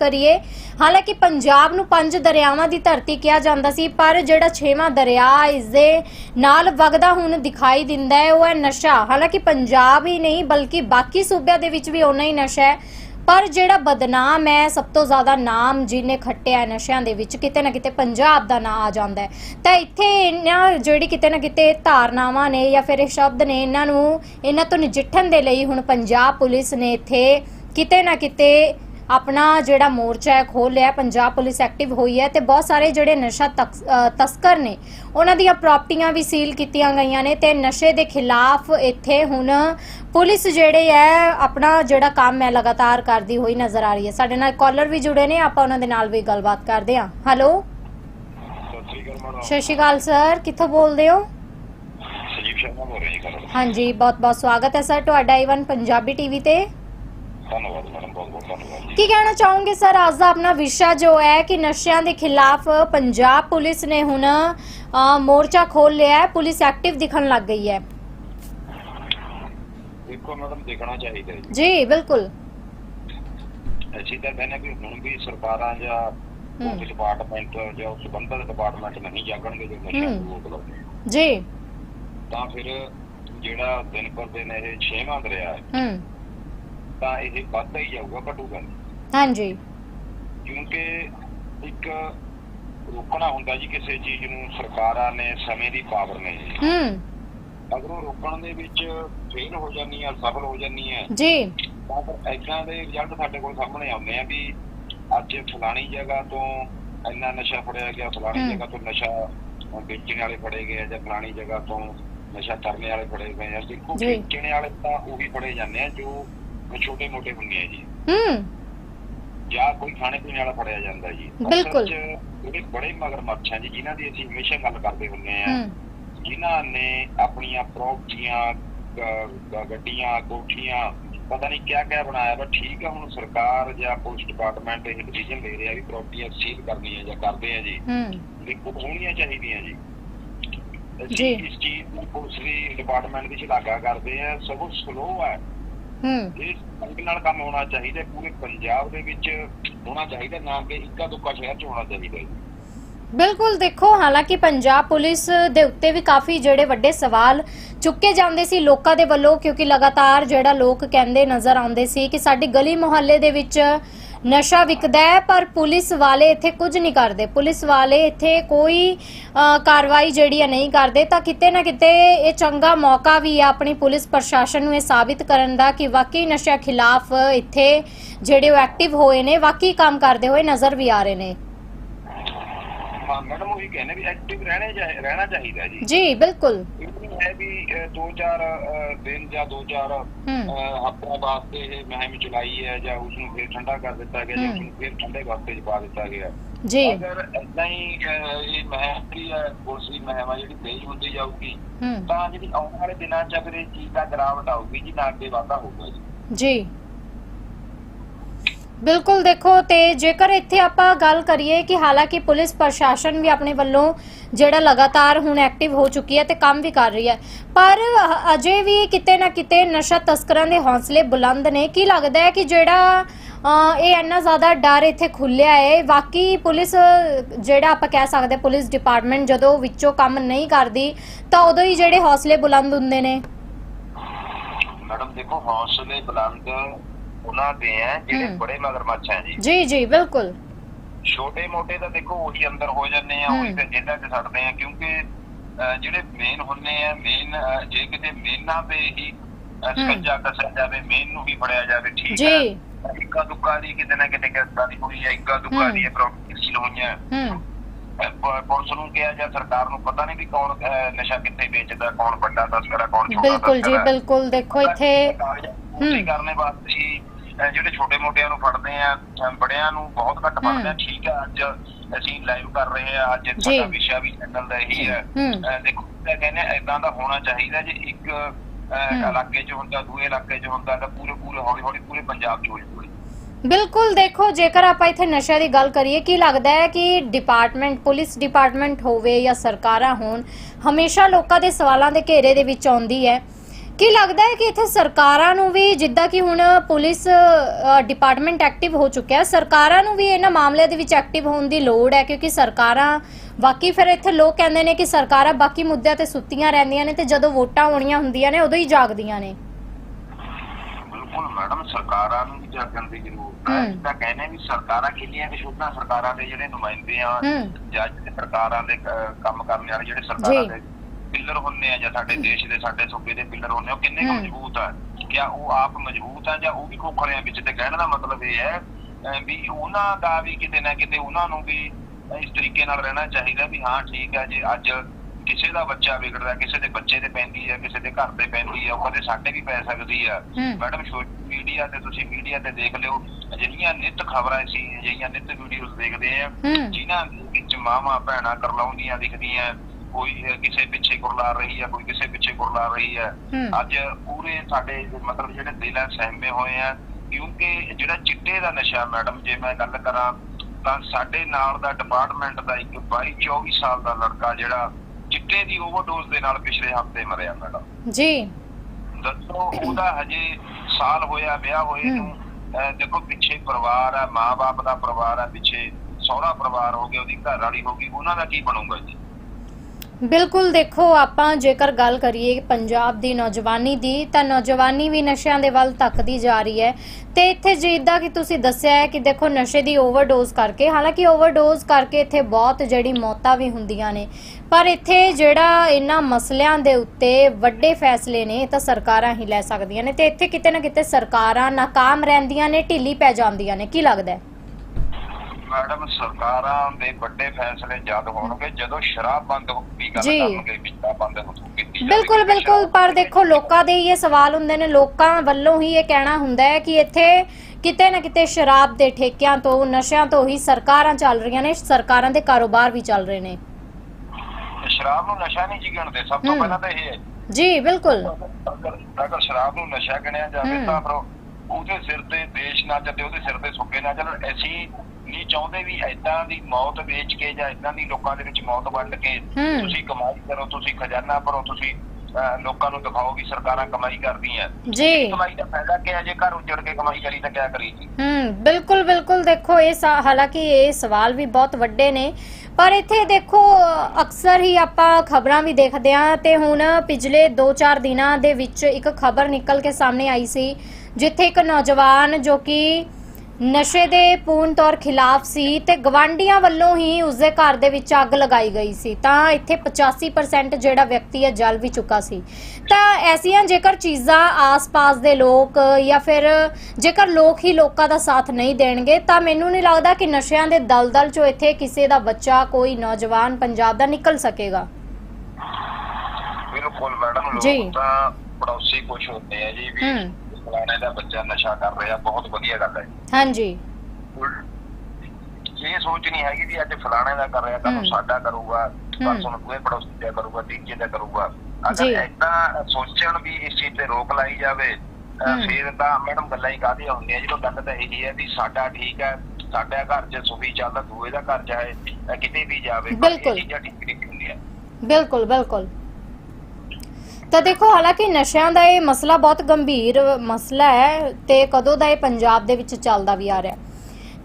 ਕਰੀਏ। ਹਾਲਾਂਕਿ ਪੰਜਾਬ ਨੂੰ ਪੰਜ ਦਰਿਆਵਾਂ ਦੀ ਧਰਤੀ ਕਿਹਾ ਜਾਂਦਾ ਸੀ, ਪਰ ਜਿਹੜਾ ਛੇਵਾਂ ਦਰਿਆ ਇਸ ਦੇ ਨਾਲ ਵਗਦਾ ਹੁਣ ਦਿਖਾਈ ਦਿੰਦਾ ਹੈ, ਉਹ ਹੈ ਨਸ਼ਾ। ਹਾਲਾਂਕਿ ਪੰਜਾਬ ਹੀ ਨਹੀਂ, ਬਲਕਿ ਬਾਕੀ ਸੂਬਿਆਂ ਦੇ ਵਿੱਚ ਵੀ ਓਨਾ ਹੀ ਨਸ਼ਾ ਹੈ। ਪਰ ਜਿਹੜਾ ਬਦਨਾਮ ਹੈ, ਸਭ ਤੋਂ ਜ਼ਿਆਦਾ ਨਾਮ ਜਿਹਨੇ ਖੱਟਿਆ ਨਸ਼ਿਆਂ ਦੇ ਵਿੱਚ, ਕਿਤੇ ਨਾ ਕਿਤੇ ਪੰਜਾਬ ਦਾ ਨਾਂ ਆ ਜਾਂਦਾ ਹੈ। ਤਾਂ ਇੱਥੇ ਇਹਨਾਂ ਜਿਹੜੀ ਕਿਤੇ ਨਾ ਕਿਤੇ ਧਾਰਨਾਵਾਂ ਨੇ ਜਾਂ ਫਿਰ ਇਹ ਸ਼ਬਦ ਨੇ, ਇਹਨਾਂ ਨੂੰ, ਇਹਨਾਂ ਤੋਂ ਨਜਿੱਠਣ ਦੇ ਲਈ ਹੁਣ ਪੰਜਾਬ ਪੁਲਿਸ ਨੇ ਇੱਥੇ ਕਿਤੇ ਨਾ ਕਿਤੇ ਆਪਣਾ ਜਿਹੜਾ ਮੋਰਚਾ ਹੈ ਖੋਲ੍ਹ ਲਿਆ ਪੰਜਾਬ ਪੁਲਿਸ ਐਕਟਿਵ ਹੋਈ ਹੈ ਤੇ ਬਹੁਤ ਸਾਰੇ ਜਿਹੜੇ ਨਸ਼ਾ ਤਸਕਰ ਨੇ ਉਹਨਾਂ ਦੀਆਂ ਪ੍ਰਾਪਰਟੀਆਂ ਵੀ ਸੀਲ ਕੀਤੀਆਂ ਗਈਆਂ ਨੇ ਤੇ ਨਸ਼ੇ ਦੇ ਖਿਲਾਫ ਇੱਥੇ ਹੁਣ ਪੁਲਿਸ ਜਿਹੜੇ ਹੈ ਆਪਣਾ ਜਿਹੜਾ ਕੰਮ ਹੈ ਲਗਾਤਾਰ ਕਰਦੀ ਹੋਈ ਨਜ਼ਰ ਆ ਰਹੀ ਹੈ। ਸਾਡੇ ਨਾਲ ਕਾਲਰ ਵੀ ਜੁੜੇ ਨੇ ਆਪਾਂ ਉਹਨਾਂ ਦੇ ਨਾਲ ਵੀ ਗੱਲਬਾਤ ਕਰਦੇ ਹਾਂ। ਹੈਲੋ ਸਤਿ ਸ੍ਰੀ ਅਕਾਲ ਸ਼੍ਰੀ ਕਿੱਥੋਂ ਬੋਲਦੇ ਹੋ? ਸੰਜੀਵ ਸ਼ਰਮਾ ਬੋਲ ਰਿਹਾ ਜੀ ਗੱਲ। ਹਾਂਜੀ ਬਹੁਤ ਬਹੁਤ ਸਵਾਗਤ ਹੈ ਸਰ ਤੁਹਾਡਾ ਈਵਨ ਪੰਜਾਬੀ ਟੀਵੀ ਤੇ। ਧੰਨਵਾਦ ਮੈਡਮ ਬਹੁਤ ਬਹੁਤ ਧੰਨਵਾਦ ਜੀ। ਕੀ ਕਹਿਣਾ ਚਾਹੋਗੇ ਸਰ? ਅੱਜ ਦਾ ਆਪਣਾ ਵਿਸ਼ਾ ਜੋ ਹੈ ਕਿ ਨਸ਼ਿਆਂ ਦੇ ਖਿਲਾਫ ਪੰਜਾਬ ਪੁਲਿਸ ਨੇ ਹੁਣ ਅ, ਮੋਰਚਾ ਖੋਲ ਲਿਆ ਹੈ ਪੁਲਿਸ ਐਕਟਿਵ ਦਿਖਣ ਲੱਗ ਗਈ ਹੈ। ਦੇਖੋ ਮੈਡਮ ਦੇਖਣਾ ਚਾਹੀਦਾ ਹੈ ਜੀ। ਬਿਲਕੁਲ। ਜੀ ਅਸੀਂ ਤਾਂ ਕਹਿੰਦੇ ਵੀ ਹੁਣ ਵੀ ਸਰਕਾਰਾਂ ਜਾਂ ਹੂੰ। ਉਸ ਡਿਪਾਰਟਮੈਂਟ ਜਾਂ ਉਸ ਸੰਬੰਧਿਤ ਡਿਪਾਰਟਮੈਂਟ ਨਹੀਂ ਜਾਗਣਗੇ ਜੋ ਨਸ਼ਾ ਹੂੰ। ਨੂੰ ਰੋਕ ਲਾਉਂਦੇ। ਜੀ। ਤਾਂ ਫਿਰ ਜਿਹੜਾ ਦਿਨ ਪਰ ਦਿਨ ਇਹ ਛੇਵਾਂ ਦਰਿਆ ਹੈ ਹੂੰ। ਤਾਂ ਇਹ ਵੱਧਦਾ ਹੀ ਜਾਊਗਾ ਘਟੂਗਾ। ਹਾਂਜੀ। ਕਿਉਂਕਿ ਇੱਕ ਰੋਕਣਾ ਹੁੰਦਾ ਜੀ ਕਿਸੇ ਚੀਜ਼ ਨੂੰ ਸਰਕਾਰਾਂ ਨੇ ਸਮੇਂ ਦੀ ਪਾਵਰ ਨੇ ਜੀ। ਹੂੰ। ਅਗਰ ਉਹ ਰੋਕਣ ਦੇ ਵਿੱਚ ਫੇਲ ਹੋ ਜਾਂਦੀ ਹੈ ਸਫਲ ਹੋ ਜਾਂਦੀ ਹੈ ਜੀ। ਤਾਂ ਫਿਰ ਏਦਾਂ ਦੇ ਰਿਜ਼ਲਟ ਸਾਡੇ ਕੋਲ ਸਾਹਮਣੇ ਆਉਂਦੇ ਆ ਵੀ ਅੱਜ ਫਲਾਣੀ ਜਗ੍ਹਾ ਤੋਂ ਇੰਨਾ ਨਸ਼ਾ ਫੜਿਆ ਗਿਆ ਫਲਾਣੀ। ਜਗ੍ਹਾ ਤੋਂ ਨਸ਼ਾ ਵੇਚਣ ਵਾਲੇ ਫੜੇ ਗਏ ਜਾਂ ਫਲਾਣੀ ਜਗ੍ਹਾ ਤੋਂ ਨਸ਼ਾ ਕਰਨ ਵਾਲੇ ਫੜੇ ਗਏ ਆ। ਦੇਖੋ। ਵੇਚਣ ਵਾਲੇ ਤਾਂ ਉਹੀ ਫੜੇ ਜਾਂਦੇ ਆ ਜੋ ਛੋਟੇ ਮੋਟੇ ਹੁੰਦੇ ਆ ਜੀ। ਹੂੰ। ਜਾਂ ਕੋਈ ਖਾਣੇ ਪੀਣੇ ਵਾਲਾ ਫੜਿਆ ਜਾਂਦਾ ਜੀ। ਬਿਲਕੁਲ। ਜਿਹੜੇ ਬੜੇ ਮਗਰਮੱਛ ਜੀ ਜਿਨ੍ਹਾਂ ਦੀ ਅਸੀਂ ਹਮੇਸ਼ਾ ਗੱਲ ਕਰਦੇ ਹੁੰਦੇ ਆ ਜਿਨ੍ਹਾਂ ਨੇ ਆਪਣੀਆਂ ਪ੍ਰੋਪਰਟੀਆਂ ਗੱਡੀਆਂ ਕੋਠੀਆਂ ਪਤਾ ਨਹੀਂ ਕਿਆ ਕਿਆ ਬਣਾਇਆ ਵਾ ਠੀਕ ਆ ਹੁਣ ਸਰਕਾਰ ਜਾਂ ਪੁਲਿਸ ਡਿਪਾਰਟਮੈਂਟ ਇਹ ਡਿਸੀਜਨ ਲੈ ਰਿਹਾ ਵੀ ਪ੍ਰੋਪਰਟੀਆਂ ਸੀਲ ਕਰਨੀਆਂ ਜਾਂ ਕਰਦੇ ਆ ਜੀ। ਹੂੰ। ਦੇਖੋ ਹੋਣੀਆਂ ਚਾਹੀਦੀਆਂ ਜੀ। ਜੀ। ਇਸ ਚੀਜ਼ ਨੂੰ ਪੁਲਿਸ ਦੀ ਡਿਪਾਰਟਮੈਂਟ ਦੀ ਸ਼ਲਾਘਾ ਕਰਦੇ ਆ ਸਗੋਂ ਸਲੋ ਹੈ ਹੂੰ। ਨਾਲ ਕੰਮ ਹੋਣਾ ਚਾਹੀਦਾ ਪੂਰੇ ਪੰਜਾਬ ਦੇ ਵਿੱਚ ਹੋਣਾ ਚਾਹੀਦਾ ਨਾ ਕਿ ਇੱਕਾ ਦੁੱਕਾ ਸ਼ਹਿਰ 'ਚ ਹੋਣਾ ਚਾਹੀਦਾ ਜੀ। ਬਿਲਕੁਲ ਦੇਖੋ ਹਾਲਾਂਕਿ ਪੰਜਾਬ ਪੁਲਿਸ ਦੇ ਉੱਤੇ ਵੀ ਕਾਫੀ ਜਿਹੜੇ ਵੱਡੇ ਸਵਾਲ ਚੁੱਕੇ ਜਾਂਦੇ ਸੀ ਲੋਕਾਂ ਦੇ ਵੱਲੋਂ ਕਿਉਂਕਿ ਲਗਾਤਾਰ ਜਿਹੜਾ ਲੋਕ ਕਹਿੰਦੇ ਨਜ਼ਰ ਆਉਂਦੇ ਸੀ ਕਿ ਸਾਡੀ ਗਲੀ ਮੁਹੱਲੇ ਦੇ ਵਿੱਚ ਨਸ਼ਾ ਵਿਕਦਾ ਹੈ, ਪਰ ਪੁਲਿਸ ਵਾਲੇ ਇੱਥੇ ਕੁਝ ਨਹੀਂ ਕਰਦੇ। ਪੁਲਿਸ ਵਾਲੇ ਇੱਥੇ ਕੋਈ ਕਾਰਵਾਈ ਜਿਹੜੀ ਹੈ ਨਹੀਂ ਕਰਦੇ। ਤਾਂ ਕਿਤੇ ਨਾ ਕਿਤੇ ਇਹ ਚੰਗਾ ਮੌਕਾ ਵੀ ਹੈ ਆਪਣੀ ਪੁਲਿਸ ਪ੍ਰਸ਼ਾਸਨ ਨੂੰ ਇਹ ਸਾਬਿਤ ਕਰਨ ਦਾ ਕਿ ਵਾਕਈ ਨਸ਼ਾ ਖਿਲਾਫ ਇੱਥੇ ਜਿਹੜੇ ਉਹ ਐਕਟਿਵ ਹੋਏ ਨੇ, ਵਾਕਈ ਕੰਮ ਕਰਦੇ ਹੋਏ ਨਜ਼ਰ ਵੀ ਆ ਰਹੇ ਨੇ। ਮੈਡਮ ਉਹੀ ਕਹਿੰਦੇ ਵੀ ਐਕਟਿਵ ਰਹਿਣੇ ਚਾਹੀ- ਰਹਿਣਾ ਚਾਹੀਦਾ ਜੀ। ਜੀ ਬਿਲਕੁਲ। ਇਹ ਨਹੀਂ ਹੈ ਵੀ ਅਹ, ਦੋ ਚਾਰ ਅਹ, ਦਿਨ ਜਾਂ ਦੋ ਚਾਰ ਹੂੰ। ਅਹ, ਹਫ਼ਤਿਆਂ ਵਾਸਤੇ ਇਹ ਮੁਹਿੰਮ ਚਲਾਈ ਹੈ ਜਾਂ ਉਸ ਨੂੰ ਫਿਰ ਠੰਡਾ ਕਰ ਦਿੱਤਾ ਗਿਆ ਜਾਂ ਹੂੰ। ਉਸ ਨੂੰ ਫਿਰ ਠੰਡੇ ਵਾਸਤੇ ਚ ਪਾ ਦਿੱਤਾ ਗਿਆ। ਜੀ। ਅਗਰ ਏਦਾਂ ਹੀ ਅਹ, ਇਹ ਮੁਹਿੰਮ ਦੀ ਹੈ ਪੁਲਿਸ ਦੀ ਮੁਹਿੰਮ ਆ ਜਿਹੜੀ ਤੇਜ਼ ਹੁੰਦੀ ਜਾਊਗੀ ਹੂੰ। ਤਾਂ ਜਿਹੜੀ ਆਉਣ ਵਾਲੇ ਦਿਨਾਂ ਚ ਅਗਰ ਇਹ ਚੀਜ਼ ਦਾ ਗਿਰਾਵਟ ਆਊਗੀ ਜੀ ਨਾ ਅੱਗੇ ਵਾਧਾ ਹੋਊਗਾ ਜੀ। ਜੀ। ਬਿਲਕੁਲ ਦੇਖੋ ਤੇ ਜੇਕਰ ਇੱਥੇ ਆਪਾਂ ਗੱਲ ਕਰੀਏ ਕਿ ਹਾਲਾਂਕਿ ਪੁਲਿਸ ਪ੍ਰਸ਼ਾਸਨ ਵੀ ਆਪਣੇ ਵੱਲੋਂ ਜਿਹੜਾ ਲਗਾਤਾਰ ਹੁਣ ਐਕਟਿਵ ਹੋ ਚੁੱਕੀ ਹੈ ਤੇ ਕੰਮ ਵੀ ਕਰ ਰਹੀ ਹੈ, ਪਰ ਅਜੇ ਵੀ ਕਿਤੇ ਨਾ ਕਿਤੇ ਨਸ਼ਾ ਤਸਕਰਾਂ ਦੇ ਹੌਸਲੇ ਬੁਲੰਦ ਨੇ। ਕੀ ਲੱਗਦਾ ਹੈ ਕਿ ਜਿਹੜਾ ਇਹ ਇੰਨਾ ਜ਼ਿਆਦਾ ਡਰ ਇੱਥੇ ਖੁੱਲਿਆ ਹੈ ਵਾਕਈ ਪੁਲਿਸ, ਜਿਹੜਾ ਆਪਾਂ ਕਹਿ ਸਕਦੇ ਪੁਲਿਸ ਡਿਪਾਰਟਮੈਂਟ ਜਦੋਂ ਵਿੱਚੋਂ ਕੰਮ ਨਹੀਂ ਕਰਦੀ, ਤਾਂ ਉਦੋਂ ਹੀ ਜਿਹੜੇ ਹੌਸਲੇ ਬੁਲੰਦ ਹੁੰਦੇ ਨੇ? ਮੈਡਮ ਦੇਖੋ, ਹੌਸਲੇ ਬੁਲੰਦ ਉਹਨਾਂ ਦੇ ਆ ਜਿਹੜੇ ਹੂੰ। ਬੜੇ ਮਗਰਮੱਛ ਹੈ ਜੀ ਜੀ ਜੀ ਬਿਲਕੁਲ ਛੋਟੇ ਮੋਟੇ ਤਾਂ ਦੇਖੋ ਉਹੀ ਅੰਦਰ ਹੋ ਜਾਂਦੇ ਆ ਉਹੀ ਹੂੰ। ਤੇ ਜੇਲ੍ਹਾਂ 'ਚ ਛੱਡਦੇ ਆ ਕਿਉਂਕਿ ਅਹ, ਜਿਹੜੇ ਮੇਨ ਹੁੰਦੇ ਆ ਮੇਨ ਜੇ ਕਿਤੇ ਮੇਨਾਂ ਤੇ ਹੀ ਅਹ, ਹੂੰ। ਸਕੱਜਾ ਕੱਸਿਆ ਜਾਵੇ ਮੇਨ ਨੂੰ ਵੀ ਫੜਿਆ ਜਾਵੇ ਠੀਕ ਜੀ ਹੈ ਇੱਕਾ ਦੁੱਕਾ ਦੀ ਕਿਤੇ ਨਾ ਕਿਤੇ ਗ੍ਰਿਫਤਾਰੀ ਹੋਈ ਹੈ ਇੱਕਾ ਦੁੱਕਾ ਹੂੰ। ਦੀ ਪ੍ਰੋਪਰਟੀ ਹੋਈਆਂ ਹੂੰ ਅਹ, ਪ- ਪੁਲਿਸ ਨੂੰ ਕਿਹਾ ਜਾਂ ਸਰਕਾਰ ਨੂੰ ਪਤਾ ਨਹੀਂ ਵੀ ਕੌਣ ਅਹ, ਨਸ਼ਾ ਕਿੱਥੇ ਵੇਚਦਾ ਕੌਣ ਵੱਡਾ ਤਸਕਰ ਹੈ ਕੌਣ ਛੋਟਾ ਬਿਲਕੁਲ ਜੀ ਤਸਕਰ ਹੈ। ਬਿਲਕੁਲ ਦੇਖੋ ਇੱਥੇ ਹੂੰ। ਕਰਨੇ ਵਾਸਤੇ ਹੀ ਜਿਹੜੇ ਛੋਟੇ ਮੋਟਿਆਂ ਨੂੰ ਫੜਦੇ ਆ ਬੜਿਆਂ ਨੂੰ ਬਹੁਤ ਘੱਟ ਫੜਦੇ ਆ। ਠੀਕ ਹੈ ਅੱਜ ਅਸੀਂ ਲਾਈਵ ਕਰ ਰਹੇ ਆ ਅੱਜ। ਸਾਡਾ ਵਿਸ਼ਾ ਵੀ ਚੈਨਲ ਦਾ ਇਹੀ ਹੈ ਦੇਖੋ ਮੈਂ ਕਹਿੰਦੇ ਇਦਾਂ ਦਾ ਹੋਣਾ ਚਾਹੀਦਾ ਜੇ ਇੱਕ। ਇਲਾਕੇ 'ਚ ਹੁੰਦਾ ਦੂਏ ਇਲਾਕੇ 'ਚ ਹੁੰਦਾ ਤਾਂ ਪੂਰੇ ਪੂਰੇ ਹੌਲੀ ਹੌਲੀ ਪੂਰੇ ਪੰਜਾਬ 'ਚ ਹੋ ਜਾਊਗਾ ਬਿਲਕੁਲ ਦੇਖੋ ਜੇਕਰ ਆਪਾਂ ਇੱਥੇ ਨਸ਼ਾ ਦੀ ਗੱਲ ਕਰੀਏ ਕੀ ਲੱਗਦਾ ਹੈ ਕਿ ਡਿਪਾਰਟਮੈਂਟ ਪੁਲਿਸ ਡਿਪਾਰਟਮੈਂਟ ਹੋਵੇ ਜਾਂ ਸਰਕਾਰਾਂ ਹੋਣ ਹਮੇਸ਼ਾ ਲੋਕਾਂ ਦੇ ਸਵਾਲਾਂ ਦੇ ਘੇਰੇ ਦੇ ਵਿੱਚ ਆਉਂਦੀ ਹੈ ਕੀ ਲੱਗਦਾ ਹੈ ਕਿ ਇੱਥੇ ਸਰਕਾਰਾਂ ਨੂੰ ਵੀ ਜਿੱਦਾਂ ਕਿ ਹੁਣ ਪੁਲਿਸ ਡਿਪਾਰਟਮੈਂਟ ਐਕਟਿਵ ਹੋ ਚੁੱਕਿਆ ਸਰਕਾਰਾਂ ਨੂੰ ਵੀ ਇਹਨਾਂ ਮਾਮਲਿਆਂ ਦੇ ਵਿੱਚ ਐਕਟਿਵ ਹੋਣ ਦੀ ਲੋੜ ਹੈ? ਕਿਉਂਕਿ ਸਰਕਾਰਾਂ ਬਾਕੀ ਫਿਰ ਇੱਥੇ ਲੋਕ ਕਹਿੰਦੇ ਨੇ ਕਿ ਸਰਕਾਰਾਂ ਬਾਕੀ ਮੁੱਦਿਆਂ ਤੇ ਸੁੱਤੀਆਂ ਰਹਿੰਦੀਆਂ ਨੇ ਤੇ ਜਦੋਂ ਵੋਟਾਂ ਆਉਣੀਆਂ ਹੁੰਦੀਆਂ ਨੇ ਉਦੋਂ ਹੀ ਜਾਗਦੀਆਂ ਨੇ। ਬਿਲਕੁਲ ਮੈਡਮ ਸਰਕਾਰਾਂ ਨੂੰ ਵੀ ਜਾਗਣ ਦੀ ਜ਼ਰੂਰਤ ਹੈ। ਤਾਂ ਕਹਿੰਦੇ ਵੀ ਸਰਕਾਰਾਂ ਕਿੰਨੀਆਂ ਛੋਟੀਆਂ ਸਰਕਾਰਾਂ ਦੇ ਜਿਹੜੇ ਨੁਮਾਇੰਦੇ ਆ ਜਾਂ ਸਰਕਾਰਾਂ ਦੇ ਕੰਮ ਕਰਨ ਵਾਲੇ ਜਿਹੜੇ ਸਰਕਾਰਾਂ। ਦੇ ਪਿੱਲਰ ਹੁੰਦੇ ਆ ਜਾਂ ਸਾਡੇ ਦੇਸ਼ ਦੇ ਸਾਡੇ ਸੂਬੇ ਦੇ ਪਿੱਲਰ ਆ ਉਹ ਕਿੰਨੇ ਕੁ। ਮਜ਼ਬੂਤ ਆ? ਕਿਆ ਉਹ ਆਪ ਮਜ਼ਬੂਤ ਆ ਜਾਂ ਉਹ ਵੀ ਖੋਖਲੇ ਆ ਵਿੱਚ? ਤੇ ਕਹਿਣ ਦਾ ਮਤਲਬ ਇਹ ਹੈ ਵੀ ਉਹਨਾਂ ਦਾ ਵੀ ਕਿਤੇ ਨਾ ਕਿਤੇ ਉਹਨਾਂ ਨੂੰ ਵੀ ਇਸ ਤਰੀਕੇ ਨਾਲ ਰਹਿਣਾ ਚਾਹੀਦਾ ਵੀ ਹਾਂ ਠੀਕ ਹੈ ਜੇ ਅੱਜ ਕਿਸੇ ਦਾ ਬੱਚਾ ਵਿਗੜਦਾ ਕਿਸੇ ਦੇ ਬੱਚੇ ਤੇ ਪੈਂਦੀ ਹੈ ਕਿਸੇ ਦੇ ਘਰ ਤੇ ਪੈਂਦੀ ਹੈ ਉਹ ਕਦੇ ਸਾਡੇ ਵੀ ਪੈ ਸਕਦੀ ਆ। ਮੈਡਮ ਸੋਸ਼ਲ ਮੀਡੀਆ ਤੇ ਤੁਸੀਂ ਮੀਡੀਆ ਤੇ ਦੇਖ ਲਿਓ ਅਜਿਹੀਆਂ ਨਿਤ ਖਬਰਾਂ ਸੀ ਅਜਿਹੀਆਂ ਨਿਤ ਵੀਡੀਓਜ਼ ਦੇਖਦੇ ਆ ਜਿਨ੍ਹਾਂ ਵਿੱਚ ਮਾਵਾਂ ਭੈਣਾਂ ਕਰਲਾਉਂਦੀਆਂ ਦਿਖਦੀਆਂ ਕੋਈ ਕਿਸੇ ਪਿੱਛੇ ਕੁਰਲਾ ਰਹੀ ਹੈ ਕੋਈ ਕਿਸੇ ਪਿੱਛੇ ਕੁਰਲਾ ਰਹੀ ਹੈ। ਅੱਜ ਪੂਰੇ ਸਾਡੇ ਮਤਲਬ ਜਿਹੜੇ ਦਿਲ ਹੈ ਸਹਿਮੇ ਹੋਏ ਆ ਕਿਉਂਕਿ ਜਿਹੜਾ ਚਿੱਟੇ ਦਾ ਨਸ਼ਾ ਮੈਡਮ ਜੇ ਮੈਂ ਗੱਲ ਕਰਾਂ ਤਾਂ ਸਾਡੇ ਨਾਲ ਦਾ ਡਿਪਾਰਟਮੈਂਟ ਦਾ ਇੱਕ 22 24 ਸਾਲ ਦਾ ਲੜਕਾ ਜਿਹੜਾ ਚਿੱਟੇ ਦੀ ਓਵਰਡੋਜ਼ ਦੇ ਨਾਲ ਪਿਛਲੇ ਹਫ਼ਤੇ ਮਰਿਆ ਮੈਡਮ। ਜੀ। ਦੱਸੋ ਉਹਦਾ ਹਜੇ ਸਾਲ ਹੋਇਆ ਵਿਆਹ ਹੋਏ। ਨੂੰ ਦੇਖੋ ਪਿੱਛੇ ਪਰਿਵਾਰ ਆ ਮਾਂ-ਬਾਪ ਦਾ ਪਰਿਵਾਰ ਆ ਪਿੱਛੇ ਸਹੁਰਾ ਪਰਿਵਾਰ ਹੋ ਗਿਆ ਉਹਦੀ ਘਰ ਵਾਲੀ ਹੋ ਗਈ ਉਹਨਾਂ ਦਾ ਕੀ ਬਣੂਗਾ ਜੀ? ਬਿਲਕੁਲ ਦੇਖੋ, ਆਪਾਂ ਜੇਕਰ ਗੱਲ ਕਰੀਏ ਪੰਜਾਬ ਦੀ ਨੌਜਵਾਨੀ ਦੀ, ਤਾਂ ਨੌਜਵਾਨੀ ਵੀ ਨਸ਼ਿਆਂ ਦੇ ਵੱਲ ਧੱਕਦੀ ਜਾ ਰਹੀ ਹੈ। ਤੇ ਇੱਥੇ ਜਿੱਦਾਂ ਕਿ ਤੁਸੀਂ ਦੱਸਿਆ ਹੈ ਕਿ ਦੇਖੋ, ਨਸ਼ੇ ਦੀ ਓਵਰਡੋਜ਼ ਕਰਕੇ, ਹਾਲਾਂਕਿ ਓਵਰਡੋਜ਼ ਕਰਕੇ ਇੱਥੇ ਬਹੁਤ ਜਿਹੜੀ ਮੌਤਾਂ ਵੀ ਹੁੰਦੀਆਂ ਨੇ, ਪਰ ਇੱਥੇ ਜਿਹੜਾ ਇਹਨਾਂ ਮਸਲਿਆਂ ਦੇ ਉੱਤੇ ਵੱਡੇ ਫੈਸਲੇ ਨੇ, ਇਹ ਤਾਂ ਸਰਕਾਰਾਂ ਹੀ ਲੈ ਸਕਦੀਆਂ ਨੇ। ਤੇ ਇੱਥੇ ਕਿਤੇ ਨਾ ਕਿਤੇ ਸਰਕਾਰਾਂ ਨਾਕਾਮ ਰਹਿੰਦੀਆਂ ਨੇ, ਢਿੱਲੀ ਪੈ ਜਾਂਦੀਆਂ ਨੇ। ਕੀ ਲੱਗਦਾ ਹੈ? ਮੈਡਮ ਸਰਕਾਰਾਂ ਦੇ ਵੱਡੇ ਫੈਸਲੇ ਜਦ ਹੋਣਗੇ ਜਦੋਂ ਸ਼ਰਾਬ ਬੰਦ ਹੋਊਗੀ ਗੱਲ ਜੀ। ਕਰਨਗੇ ਵੀ ਸ਼ਰਾਬ ਬੰਦ ਹੋ ਕੀਤੀ ਜਾਵੇਗੀ। ਬਿਲਕੁਲ ਬਿਲਕੁਲ ਸ਼ਰਾਬ ਪਰ ਦੇਖੋ ਲੋਕਾਂ ਦੇ ਇਹ ਸਵਾਲ ਹੁੰਦੇ ਨੇ ਲੋਕਾਂ ਵੱਲੋਂ ਹੀ ਇਹ ਕਹਿਣਾ ਹੁੰਦਾ ਹੈ ਕਿ ਇੱਥੇ ਕਿਤੇ ਨਾ ਕਿਤੇ ਸ਼ਰਾਬ ਦੇ ਠੇਕਿਆਂ ਤੋਂ ਨਸ਼ਿਆਂ ਤੋਂ ਹੀ ਸਰਕਾਰਾਂ ਚੱਲ ਰਹੀਆਂ ਨੇ ਸਰਕਾਰਾਂ ਦੇ ਕਾਰੋਬਾਰ ਵੀ ਚੱਲ ਰਹੇ ਨੇ ਸ਼ਰਾਬ ਨੂੰ ਨਸ਼ਾ ਨਹੀਂ ਜੀ ਗਿਣਦੇ ਸਭ ਤੋਂ। ਪਹਿਲਾਂ ਤਾਂ ਇਹ ਹੈ ਜੀ ਬਿਲਕੁਲ ਅਗਰ ਅਗਰ ਸ਼ਰਾਬ ਨੂੰ ਨਸ਼ਾ ਗਿਣਿਆ ਜਾਵੇ। ਤਾਂ ਫਿਰ ਉਹਦੇ ਸਿਰ ਤੇ ਦੇਸ਼ ਨਾ ਚੱਲੇ ਉਹਦੇ ਸਿਰ ਤੇ ਸੁੱਕੇ ਨਾ ਚੱਲਣ ਅਸੀਂ ਨਹੀਂ ਚਾਹੁੰਦੇ ਵੀ ਐਦਾਂ ਦੀ ਮੌਤ ਵੇਚ ਕੇ ਜਾਂ ਐਦਾਂ ਦੀ ਲੋਕਾਂ ਦੇ ਵਿੱਚ ਮੌਤ ਵੰਡ ਕੇ। ਤੁਸੀਂ ਕਮਾਈ ਕਰੋ ਤੁਸੀਂ ਖਜ਼ਾਨਾ ਭਰੋ ਤੁਸੀਂ ਲੋਕਾਂ ਨੂੰ ਦਿਖਾਓ ਵੀ ਸਰਕਾਰਾਂ ਕਮਾਈ ਕਰਦੀਆਂ। ਜੀ। ਕਮਾਈ ਦਾ ਫਾਇਦਾ ਕੀ ਹੈ ਜੇ ਘਰ ਉੱਜੜ ਕੇ ਕਮਾਈ ਕਰੀ ਤਾਂ ਕਿਆ ਕਰੀ ਜੀ? ਹੂੰ ਬਿਲਕੁਲ ਬਿਲਕੁਲ ਦੇਖੋ ਇਹ ਹਾਲਾਂਕਿ ਇਹ ਸਵਾਲ ਵੀ ਬਹੁਤ ਵੱਡੇ ਨੇ ਪਰ ਇੱਥੇ ਦੇਖੋ ਅਕਸਰ ਹੀ ਆਪਾਂ ਖਬਰਾਂ ਵੀ ਦੇਖਦੇ ਹਾਂ ਤੇ ਹੁਣ ਪਿਛਲੇ 2-4 ਦਿਨਾਂ ਦੇ ਵਿੱਚ ਇੱਕ ਖਬਰ ਨਿਕਲ ਕੇ ਸਾਹਮਣੇ ਆਈ ਸੀ ਜਿੱਥੇ ਇੱਕ ਨੌਜਵਾਨ ਜੋ ਕਿ ਨਸ਼ੇ ਦੇ ਪੂਰਨ ਤੌਰ ਖਿਲਾਫ ਸੀ ਤੇ ਗਵਾਂਡੀਆਂ ਵੱਲੋਂ ਹੀ ਉਸਦੇ ਘਰ ਦੇ ਵਿੱਚ ਅੱਗ ਲਗਾਈ ਗਈ ਸੀ ਤਾਂ ਇੱਥੇ 85% ਜਿਹੜਾ ਵਿਅਕਤੀ ਹੈ ਜਲ ਵੀ ਚੁੱਕਾ ਸੀ ਤਾਂ ਐਸੀਆਂ ਜੇਕਰ ਚੀਜ਼ਾਂ ਆਸ-ਪਾਸ ਦੇ ਲੋਕ ਜਾਂ ਫਿਰ ਜੇਕਰ ਲੋਕ ਹੀ ਲੋਕਾਂ ਦਾ ਸਾਥ ਨਹੀਂ ਦੇਣਗੇ ਤਾਂ ਮੈਨੂੰ ਨਹੀਂ ਲੱਗਦਾ ਕਿ ਨਸ਼ਿਆਂ ਦੇ ਦਲਦਲ ਚੋਂ ਇੱਥੇ ਕਿਸੇ ਦਾ ਬੱਚਾ ਕੋਈ ਨੌਜਵਾਨ ਪੰਜਾਬ ਦਾ ਨਿਕਲ ਸਕੇਗਾ ਬਿਲਕੁਲ ਮੈਡਮ। ਲੋਕ ਤਾਂ ਪੜੋਸੀ ਕੁਝ ਹੁੰਦੇ ਆ ਜੀ ਵੀ। ਫਲਾਣੇ ਦਾ ਬੱਚਾ ਨਸ਼ਾ ਕਰ ਰਿਹਾ ਬਹੁਤ ਵਧੀਆ ਗੱਲ ਹੈ ਹਾਂਜੀ ਇਹ ਸੋਚ ਨਹੀਂ ਹੈਗੀ ਵੀ ਅੱਜ ਫਲਾਣੇ ਦਾ ਕਰ ਰਿਹਾ ਹੂੰ। ਸਾਡਾ ਕਰੂਗਾ। ਪਰਸੋਂ ਦੂਏ ਪੜੋਸੀ ਦਾ ਕਰੂਗਾ ਤੀਜੇ ਦਾ ਕਰੂਗਾ। ਅਗਰ ਏਦਾਂ ਸੋਚਣ ਵੀ ਇਸ ਚੀਜ਼ ਤੇ ਰੋਕ ਲਾਈ ਜਾਵੇ। ਫਿਰ ਤਾਂ ਮੈਡਮ ਗੱਲਾਂ ਹੀ ਕਾਹਦੀਆਂ ਹੁੰਦੀਆਂ ਜਦੋਂ ਗੱਲ ਤਾਂ ਇਹੀ ਹੈ ਵੀ ਸਾਡਾ ਠੀਕ ਹੈ ਸਾਡਾ ਘਰ 'ਚ ਸੁਖੀ ਚੱਲਦਾ ਦੂਏ ਦਾ ਘਰ ਅਹ ਕਿਤੇ ਵੀ ਜਾਵੇ ਪਰ ਇਹ ਬਿਲਕੁਲ। ਚੀਜ਼ਾਂ ਠੀਕ ਨਹੀਂ ਹੁੰਦੀਆਂ ਬਿਲਕੁਲ ਬਿਲਕੁਲ ਤਾਂ ਦੇਖੋ ਹਾਲਾਂਕਿ ਨਸ਼ਿਆਂ ਦਾ ਇਹ ਮਸਲਾ ਬਹੁਤ ਗੰਭੀਰ ਮਸਲਾ ਹੈ ਤੇ ਕਦੋਂ ਦਾ ਇਹ ਪੰਜਾਬ ਦੇ ਵਿੱਚ ਚੱਲਦਾ ਵੀ ਆ ਰਿਹਾ।